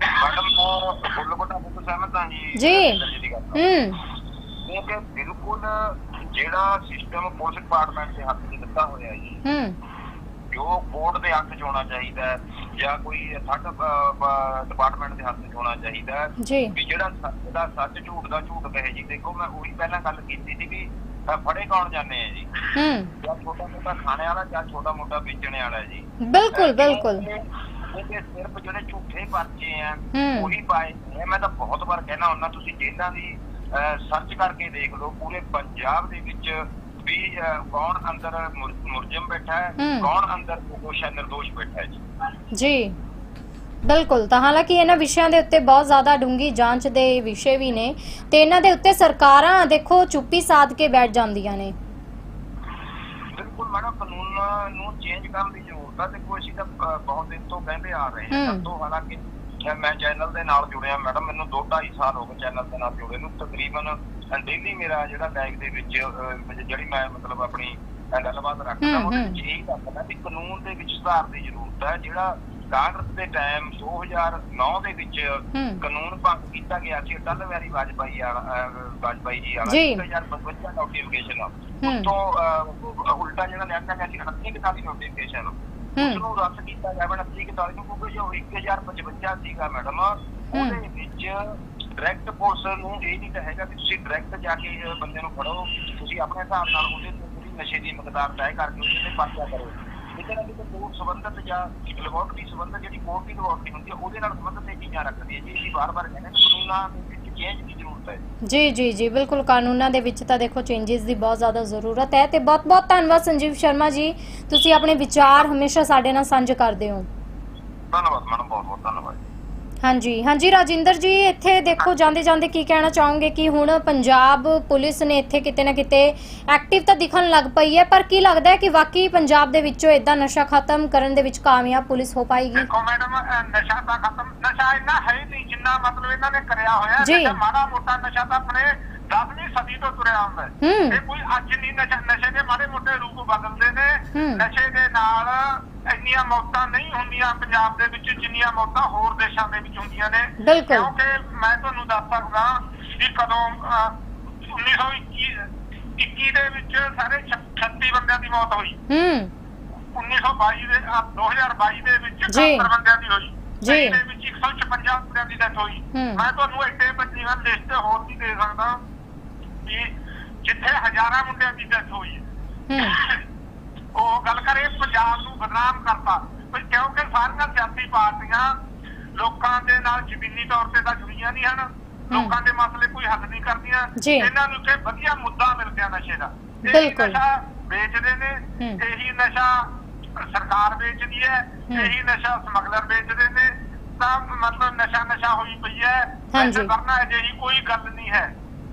ਮੈਡਮ ਮੈਂ ਫੁੱਲ ਕੋਟਾ ਸਹਿਮਤ ਹਾਂ ਜੀ ਜੀ। ਰਵਿੰਦਰ ਜੀ ਦੀ ਗੱਲ ਨਾਲ। ਹੂੰ। ਕਿਉਂਕਿ ਬਿਲਕੁਲ ਜਿਹੜਾ ਸਿਸਟਮ ਪੁਲਿਸ ਡਿਪਾਰਟਮੈਂਟ ਦੇ ਹੱਥ 'ਚ ਦਿੱਤਾ ਹੋਇਆ ਜੀ ਹੂੰ। ਜੋ ਕੋਰਟ ਦੇ ਹੱਥ 'ਚ ਹੋਣਾ ਚਾਹੀਦਾ ਹੈ ਜਾਂ ਕੋਈ ਥਰਡ ਡਿਪਾਰਟਮੈਂਟ ਦੇ ਹੱਥ 'ਚ ਹੋਣਾ ਚਾਹੀਦਾ ਹੈ ਵੀ ਜਿਹੜਾ ਸੱਚ ਦਾ ਸੱਚ ਝੂਠ ਦਾ ਝੂਠ ਕਹੇ ਜੀ। ਦੇਖੋ ਮੈਂ ਉਹੀ ਪਹਿਲਾਂ ਗੱਲ ਕੀਤੀ ਸੀ ਵੀ ਫੜੇ ਕੌਣ ਜਾਂਦੇ ਆ ਜੀ? ਹੂੰ। ਜਾਂ ਛੋਟਾ ਮੋਟਾ ਖਾਣੇ ਵਾਲਾ ਜਾਂ ਛੋਟਾ ਮੋਟਾ ਵੇਚਣੇ ਵਾਲਾ ਜੀ। ਬਿਲਕੁਲ ਬਿਲਕੁਲ। ਇਹਦੇ ਸਿਰਫ ਜਿਹੜੇ ਝੂਠੇ ਪਰਚੇ ਆ ਹੂੰ। ਉਹੀ ਪਾਏ ਮੈਂ ਤਾਂ ਬਹੁਤ ਵਾਰ ਕਹਿਣਾ ਹੁੰਦਾ ਤੁਸੀਂ ਜੇਲ੍ਹਾਂ ਦੀ ਸਰਚ ਕਰਕੇ ਦੇਖ ਲਓ ਪੂਰੇ ਪੰਜਾਬ ਦੇ ਵਿੱਚ ਵੀ ਕੌਣ ਅੰਦਰ ਮੁਰ- ਮੁਰਜਮ ਬੈਠਾ ਹੈ। ਕੌਣ ਅੰਦਰ ਦੋਸ਼ ਹੈ ਨਿਰਦੋਸ਼ ਬੈਠਾ ਹੈ ਜੀ। ਜੀ। ਬਿਲਕੁਲ ਤਾਂ ਹਾਲਾਂਕਿ ਇਹਨਾਂ ਵਿਸ਼ਿਆਂ ਦੇ ਉੱਤੇ ਬਹੁਤ ਜ਼ਿਆਦਾ ਡੂੰਗੀ ਜਾਂਚ ਦੇ ਵਿਸ਼ੇ ਵੀ ਨੇ ਤੇ ਇਹਨਾਂ ਦੇ ਉੱਤੇ ਸਰਕਾਰਾਂ ਦੇਖੋ ਚੁੱਪੀ ਸਾਧ ਕੇ ਬੈਠ ਜਾਂਦੀਆਂ ਨੇ। ਬਿਲਕੁਲ ਮੈਡਮ ਕਾਨੂੰਨ ਨੂੰ ਚੇਂਜ ਕਰਨ ਦੀ ਜ਼ਰੂਰਤ ਹੈ ਤੇ ਕੋਈ ਅਸੀਂ ਤਾਂ ਬਹੁਤ ਦਿਨ ਤੋਂ ਕਹਿੰਦੇ ਆ ਰਹੇ ਹਾਂ। ਤੋਂ ਹਾਲਾਂਕਿ ਅਹ, ਮੈਂ ਚੈਨਲ ਦੇ ਨਾਲ ਜੁੜਿਆ ਮੈਡਮ ਮੈਨੂੰ 2.5 ਸਾਲ ਹੋ ਗਏ ਚੈਨਲ ਦੇ ਨਾਲ ਜੁੜੇ ਨੂੰ ਤਕਰੀਬਨ ਡੇਲੀ ਮੇਰਾ ਜਿਹੜਾ ਲਾਈਵ ਦੇ ਵਿੱਚ ਜਿਹੜੀ ਮੈਂ ਮਤਲਬ ਆਪਣੀ ਗੱਲਬਾਤ ਰੱਖਦਾ ਉਹਦੇ। ਵਿੱਚ ਇਹੀ ਦੱਸਦਾ ਵੀ ਕਾਨੂੰਨ ਦੇ ਵਿੱਚ ਸੁਧਾਰ ਦੀ ਜ਼ਰੂਰਤ ਹੈ ਜਿਹੜਾ ਕਾਂਗਰਸ ਦੇ ਟਾਈਮ 2009 ਦੇ ਵਿੱਚ। ਕਾਨੂੰਨ ਭੰਗ ਕੀਤਾ ਗਿਆ ਸੀ ਅਟਲ ਬਿਹਾਰੀ ਵਾਜਪਾਈ ਵਾਜਪਾਈ ਜੀ ਵਾਲਾ ਜੀ। 2055 ਨੋਟੀਫਿਕੇਸ਼ਨ। ਉਤੋਂ ਅਹ, ਉਲਟਾ ਜਿਹੜਾ ਲਿਆਂਦਾ ਗਿਆ ਸੀ 29 41 ਨੋਟੀਫਿਕੇਸ਼ਨ ਉਸ ਨੂੰ ਰੱਦ ਕੀਤਾ ਗਿਆ 29 41 ਨੂੰ ਕਿਉਂਕਿ ਜੋ 1055 ਸੀਗਾ ਮੈਡਮ। ਉਹਦੇ ਵਿੱਚ ਡਾਇਰੈਕਟ ਪੁਲਿਸ ਨੂੰ ਇਹ ਨਹੀਂ ਕਹੇਗਾ ਕਿ ਤੁਸੀਂ ਡਾਇਰੈਕਟ ਜਾ ਕੇ ਬੰਦੇ ਨੂੰ ਫੜੋ। ਤੁਸੀਂ ਆਪਣੇ ਹਿਸਾਬ ਨਾਲ ਉਹਦੇ ਤੇ ਪੂਰੀ ਨਸ਼ੇ ਦੀ ਮਕਦਾਰ ਤੈਅ ਕਰਕੇ ਉਹਦੇ ਤੇ ਪਰਚਾ ਕਰੋ। ਕਿਤੇ ਨਾ ਕਿਤੇ ਕੋਰਟ ਸੰਬੰਧਤ ਜਾਂ ਲੈਬੋਰਟਰੀ ਸੰਬੰਧਤ ਜਿਹੜੀ ਕੋਰਟ ਦੀ ਲੈਬੋਰਟਰੀ ਹੁੰਦੀ ਹੈ ਉਹਦੇ ਨਾਲ ਸੰਬੰਧਤ ਇਹ ਚੀਜ਼ਾਂ ਰੱਖਦੀ ਹੈ ਜੀ। ਅਸੀਂ ਵਾਰ-ਵਾਰ ਕਹਿੰਦੇ ਕਾਨੂੰਨਾਂ ਚੇਂਜ ਦੀ ਜ਼ਰੂਰਤ ਹੈ। ਜੀ ਜੀ ਜੀ ਬਿਲਕੁਲ ਕਾਨੂੰਨਾਂ ਦੇ ਵਿੱਚ ਤਾਂ ਦੇਖੋ ਚੇਂਜਸ ਦੀ ਬਹੁਤ ਜ਼ਿਆਦਾ ਜ਼ਰੂਰਤ ਹੈ ਤੇ ਬਹੁਤ ਬਹੁਤ ਧੰਨਵਾਦ ਸੰਜੀਵ ਸ਼ਰਮਾ ਜੀ। ਤੁਸੀਂ ਆਪਣੇ ਵਿਚਾਰ ਹਮੇਸ਼ਾ ਸਾਡੇ ਨਾਲ ਸਾਂਝੇ ਕਰਦੇ ਹੋ। ਧੰਨਵਾਦ ਮੈਡਮ ਬਹੁਤ-ਬਹੁਤ ਧੰਨਵਾਦ ਹਾਂਜੀ ਹਾਂਜੀ ਰਾਜਿੰਦਰ ਜੀ ਇੱਥੇ ਦੇਖੋ ਜਾਂਦੇ ਜਾਂਦੇ ਕੀ ਕਹਿਣਾ ਚਾਹੋਗੇ ਕਿ ਹੁਣ ਪੰਜਾਬ ਪੁਲਿਸ ਨੇ ਇੱਥੇ ਕਿਤੇ ਨਾ ਕਿਤੇ ਐਕਟਿਵ ਤਾਂ ਦਿਖਣ ਲੱਗ ਪਈ ਹੈ ਪਰ ਕੀ ਲੱਗਦਾ ਹੈ ਕਿ ਵਾਕਈ ਪੰਜਾਬ ਦੇ ਵਿੱਚੋਂ ਇਦਾਂ ਨਸ਼ਾ ਖਤਮ ਕਰਨ ਦੇ ਵਿੱਚ ਕਾਮਯਾਬ ਪੁਲਿਸ ਹੋ ਪਾਏਗੀ? ਦੇਖੋ ਮੈਡਮ ਅਹ ਨਸ਼ਾ ਤਾਂ ਖਤਮ ਨਸ਼ਾ ਇੰਨਾ ਹੈ ਹੀ ਨਹੀਂ ਜਿੰਨਾ ਮਤਲਬ ਇਹਨਾਂ ਨੇ ਕਰਿਆ ਹੋਇਆ ਜੀ। ਨਸ਼ਾ ਮਾੜਾ ਮੋਟਾ ਨਸ਼ਾ ਤਾਂ ਆਪਣੇ 10ਵੀਂ ਸਦੀ ਤੋਂ ਤੁਰਿਆ ਹੁੰਦਾ ਹੈ। ਹੂੰ। ਇਹ ਕੋਈ ਅੱਜ ਨਹੀਂ ਨਸ਼ਾ ਨਸ਼ੇ ਦੇ ਮਾੜੇ ਮੋਟੇ ਰੂਪ ਬਦਲਦੇ ਨੇ। ਹੂੰ। ਨਸ਼ੇ ਦੇ ਇੰਨੀਆਂ ਮੌਤਾਂ ਨਹੀਂ ਹੁੰਦੀਆਂ ਪੰਜਾਬ ਦੇ ਵਿੱਚ ਜਿੰਨੀਆਂ ਮੌਤਾਂ ਹੋਰ ਦੇਸ਼ਾਂ ਦੇ ਵਿੱਚ ਹੁੰਦੀਆਂ ਨੇ ਬਿਲਕੁਲ। ਕਿਉਂਕਿ ਮੈਂ ਤੁਹਾਨੂੰ ਦੱਸ ਸਕਦਾ ਕਿ ਕਦੋਂ ਅਹ, 1921 21 ਦੇ ਵਿੱਚ ਸਾਰੇ 36 ਬੰਦਿਆਂ ਦੀ ਮੌਤ ਹੋਈ ਹੂੰ 1922 ਦੇ ਆਹ 2022 ਦੇ ਵਿੱਚ ਜੀ। 71 ਬੰਦਿਆਂ ਦੀ ਹੋਈ ਜੀ। ਦੇ ਵਿੱਚ 156 ਬੰਦਿਆਂ ਦੀ ਡੈਥ ਹੋਈ। ਮੈਂ ਤੁਹਾਨੂੰ ਐਡੇ ਬੱਚੀਆਂ ਲਿਸਟ ਹੋਰ ਵੀ ਦੇ ਸਕਦਾ ਵੀ ਜਿੱਥੇ ਹਜ਼ਾਰਾਂ ਮੁੰਡਿਆਂ ਦੀ ਡੈਥ ਹੋਈ ਹੂੰ ਉਹ ਗੱਲ ਕਰੇ ਪੰਜਾਬ ਨੂੰ ਬਦਨਾਮ ਕਰਤਾ ਪਰ ਕਿਉਂਕਿ ਸਾਰੀਆਂ ਸਿਆਸੀ ਪਾਰਟੀਆਂ ਲੋਕਾਂ ਦੇ ਨਾਲ ਜ਼ਮੀਨੀ ਤੌਰ ਤੇ ਤਾਂ ਜੁੜੀਆਂ ਨਹੀਂ ਹਨ ਲੋਕਾਂ ਦੇ ਮਸਲੇ ਕੋਈ ਹੱਲ ਨਹੀਂ ਕਰਦੀਆਂ। ਇਹਨਾਂ ਨੂੰ ਤੇ ਵਧੀਆ ਮੁੱਦਾ ਮਿਲ ਗਿਆ ਨਸ਼ੇ ਦਾ ਬਿਲਕੁਲ। ਨਸ਼ਾ ਵੇਚਦੇ ਨੇ। ਇਹੀ ਨਸ਼ਾ ਸਰਕਾਰ ਵੇਚਦੀ ਹੈ ਹੂੰ। ਇਹੀ ਨਸ਼ਾ ਸਮਗਲਰ ਵੇਚਦੇ ਨੇ ਤਾਂ ਮਤਲਬ ਨਸ਼ਾ ਨਸ਼ਾ ਹੋਈ ਪਈ ਹੈ ਹਾਂਜੀ। ਵੈਸੇ ਕਰਨਾ ਅਜਿਹੀ ਕੋਈ ਗੱਲ ਨਹੀਂ ਹੈ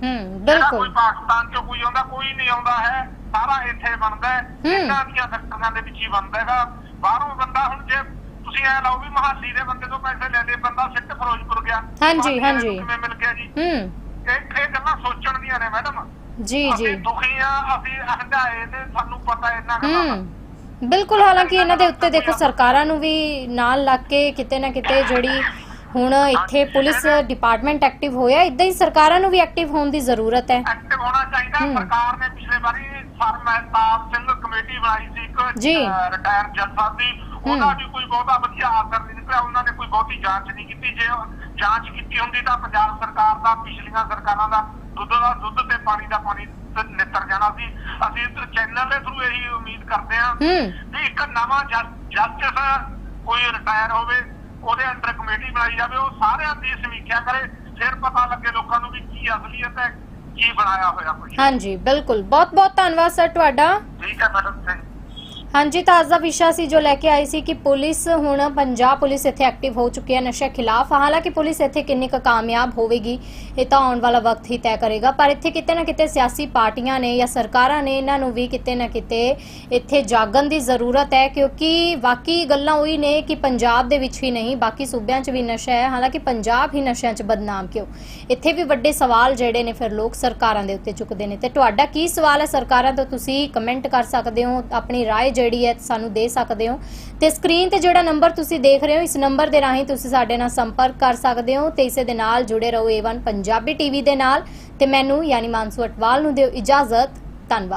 ਹੂੰ ਜਿਹੜਾ ਕੋਈ ਬਿਲਕੁਲ ਪਾਕਿਸਤਾਨ ਚੋਂ ਕੋਈ ਆਉਂਦਾ ਕੋਈ ਨਹੀਂ ਆਉਂਦਾ ਹੈ ਸਾਰਾ ਇੱਥੇ ਬਣਦਾ ਹੈ। ਇਹਨਾਂ ਦੀਆਂ ਫੈਕਟਰੀਆਂ ਦੇ ਵਿੱਚ ਹੀ ਬਣਦਾ ਹੈਗਾ। ਬਾਹਰੋਂ ਬੰਦਾ ਹੁਣ ਜੇ ਤੁਸੀਂ ਐ ਲਾਓ ਵੀ ਮਹਾਲੀ ਦੇ ਬੰਦੇ ਤੋਂ ਪੈਸੇ ਲੈ ਲਏ ਬੰਦਾ ਸਿੱਟ ਫਿਰੋਜ਼ਪੁਰ ਗਿਆ। ਹਾਂਜੀ, ਹਾਂਜੀ। ਕਿਵੇਂ ਮਿਲ ਗਿਆ ਜੀ? ਹੂੰ। ਇਹ ਗੱਲਾਂ ਸੋਚਣ ਦੀਆਂ ਨੇ ਮੈਡਮ। ਜੀ ਜੀ। ਅਸੀਂ ਦੁਖੀ ਆ ਅਸੀਂ ਹੰਡਾਏ ਨੇ ਸਾਨੂੰ ਪਤਾ ਇਹਨਾਂ ਦਾ। ਹੂੰ। ਬਿਲਕੁਲ ਹਾਲਾਂਕਿ ਇਹਨਾਂ ਦੇ ਉੱਤੇ ਦੇਖੋ ਸਰਕਾਰਾਂ ਨੂੰ ਵੀ ਨਾਲ ਲੱਗ ਕੇ ਕਿਤੇ ਨਾ ਕਿਤੇ ਜਿਹੜੀ ਹੁਣ ਇੱਥੇ ਪੁਲਿਸ ਡਿਪਾਰਟਮੈਂਟ ਐਕਟਿਵ ਹੋਇਆ ਇਦਾਂ ਹੀ ਸਰਕਾਰਾਂ ਨੂੰ ਵੀ ਐਕਟਿਵ ਹੋਣ ਦੀ ਜ਼ਰੂਰਤ ਹੈ। ਐਕਟਿਵ ਹੋਣਾ ਚਾਹੀਦਾ ਹੂੰ। ਸਰਕਾਰ ਨੇ ਪਿਛਲੇ ਵਾਰੀ ਸਰ ਮਹਿਤਾਬ ਸਿੰਘ ਕਮੇਟੀ ਬਣਾਈ ਸੀ ਜੀ। ਇੱਕ ਰਿਟਾਇਰ ਜੱਜ ਸਾਹਿਬ ਦੀ। ਉਹਦਾ ਵੀ ਕੋਈ ਬਹੁਤਾ ਵਧੀਆ ਅਸਰ ਨਹੀਂ ਨਿਕਲਿਆ ਉਹਨਾਂ ਨੇ ਕੋਈ ਬਹੁਤੀ ਜਾਂਚ ਨਹੀਂ ਕੀਤੀ। ਜੇ ਉਹ ਜਾਂਚ ਕੀਤੀ ਹੁੰਦੀ ਤਾਂ ਪੰਜਾਬ ਸਰਕਾਰ ਦਾ ਪਿਛਲੀਆਂ ਸਰਕਾਰਾਂ ਦਾ ਦੁੱਧ ਦਾ ਦੁੱਧ ਤੇ ਪਾਣੀ ਦਾ ਪਾਣੀ ਤੇ ਨਿੱਤਰ ਜਾਣਾ ਸੀ। ਅਸੀਂ ਚੈਨਲ ਦੇ ਥਰੂ ਇਹੀ ਉਮੀਦ ਕਰਦੇ ਹਾਂ ਹੂੰ। ਵੀ ਇੱਕ ਨਵਾਂ ਜਸਟਿਸ ਕੋਈ ਰਿਟਾਇਰ ਹੋਵੇ। ਉਹਦੇ ਅੰਡਰ ਕਮੇਟੀ ਬਣਾਈ ਜਾਵੇ ਉਹ ਸਾਰਿਆਂ ਦੀ ਸਮੀਖਿਆ ਕਰੇ ਫਿਰ ਪਤਾ ਲੱਗੇ ਲੋਕਾਂ ਨੂੰ ਵੀ ਕੀ ਅਸਲੀਅਤ ਹੈ ਕੀ ਬਣਾਇਆ ਹੋਇਆ ਕੁਝ ਹਾਂਜੀ ਬਿਲਕੁਲ। ਬਹੁਤ ਬਹੁਤ ਧੰਨਵਾਦ ਸਰ ਤੁਹਾਡਾ। ਠੀਕ ਹੈ ਮੈਡਮ ਥੈਂਕ ਹਾਂਜੀ ਤਾਂ ਅੱਜ ਦਾ ਵਿਸ਼ਾ ਸੀ ਜੋ ਲੈ ਕੇ ਆਈ ਸੀ ਕਿ ਪੁਲਿਸ ਹੁਣ ਪੰਜਾਬ ਪੁਲਿਸ ਇੱਥੇ ਐਕਟਿਵ ਹੋ ਚੁੱਕੀ ਹੈ ਨਸ਼ੇ ਖਿਲਾਫ ਹਾਲਾਂਕਿ ਪੁਲਿਸ ਇੱਥੇ ਕਿੰਨੀ ਕੁ ਕਾਮਯਾਬ ਹੋਵੇਗੀ ਇਹ ਤਾਂ ਆਉਣ ਵਾਲਾ ਵਕਤ ਹੀ ਤੈਅ ਕਰੇਗਾ ਪਰ ਇੱਥੇ ਕਿਤੇ ਨਾ ਕਿਤੇ ਸਿਆਸੀ ਪਾਰਟੀਆਂ ਨੇ ਜਾਂ ਸਰਕਾਰਾਂ ਨੇ ਇਹਨਾਂ ਨੂੰ ਵੀ ਕਿਤੇ ਨਾ ਕਿਤੇ ਇੱਥੇ ਜਾਗਣ ਦੀ ਜ਼ਰੂਰਤ ਹੈ ਕਿਉਂਕਿ ਬਾਕੀ ਗੱਲਾਂ ਉਹੀ ਨੇ ਕਿ ਪੰਜਾਬ ਦੇ ਵਿੱਚ ਹੀ ਨਹੀਂ ਬਾਕੀ ਸੂਬਿਆਂ 'ਚ ਵੀ ਨਸ਼ਾ ਹੈ ਹਾਲਾਂਕਿ ਪੰਜਾਬ ਹੀ ਨਸ਼ਿਆਂ 'ਚ ਬਦਨਾਮ ਕਿਉਂ ਇੱਥੇ ਵੀ ਵੱਡੇ ਸਵਾਲ ਜਿਹੜੇ ਨੇ ਫਿਰ ਲੋਕ ਸਰਕਾਰਾਂ ਦੇ ਉੱਤੇ ਚੁੱਕਦੇ ਨੇ ਤੇ ਤੁਹਾਡਾ ਕੀ ਸਵਾਲ ਹੈ ਸਰਕਾਰਾਂ ਤੋਂ ਤੁਸੀਂ ਕਮੈਂਟ ਕਰ ਸਕਦੇ ਹੋ ਆਪਣੀ رائے ਜਿਹੜੀ ਹੈ ਸਾਨੂੰ ਦੇ ਸਕਦੇ ਹੋ। ਤੇ ਸਕਰੀਨ ਤੇ ਜਿਹੜਾ ਨੰਬਰ ਤੁਸੀਂ ਦੇਖ ਰਹੇ ਹੋ, ਇਸ ਨੰਬਰ ਦੇ ਰਾਹੀਂ ਤੁਸੀਂ ਸਾਡੇ ਨਾਲ ਸੰਪਰਕ ਕਰ ਸਕਦੇ ਹੋ ਤੇ ਇਸੇ ਦੇ ਨਾਲ ਜੁੜੇ ਰਹੋ A1 ਪੰਜਾਬੀ ਟੀਵੀ ਦੇ ਨਾਲ। ਤੇ ਮੈਨੂੰ, ਯਾਨੀ ਮਾਨਸੂ ਅਟਵਾਲ ਨੂੰ ਦਿਓ ਇਜਾਜ਼ਤ। ਧੰਨਵਾਦ।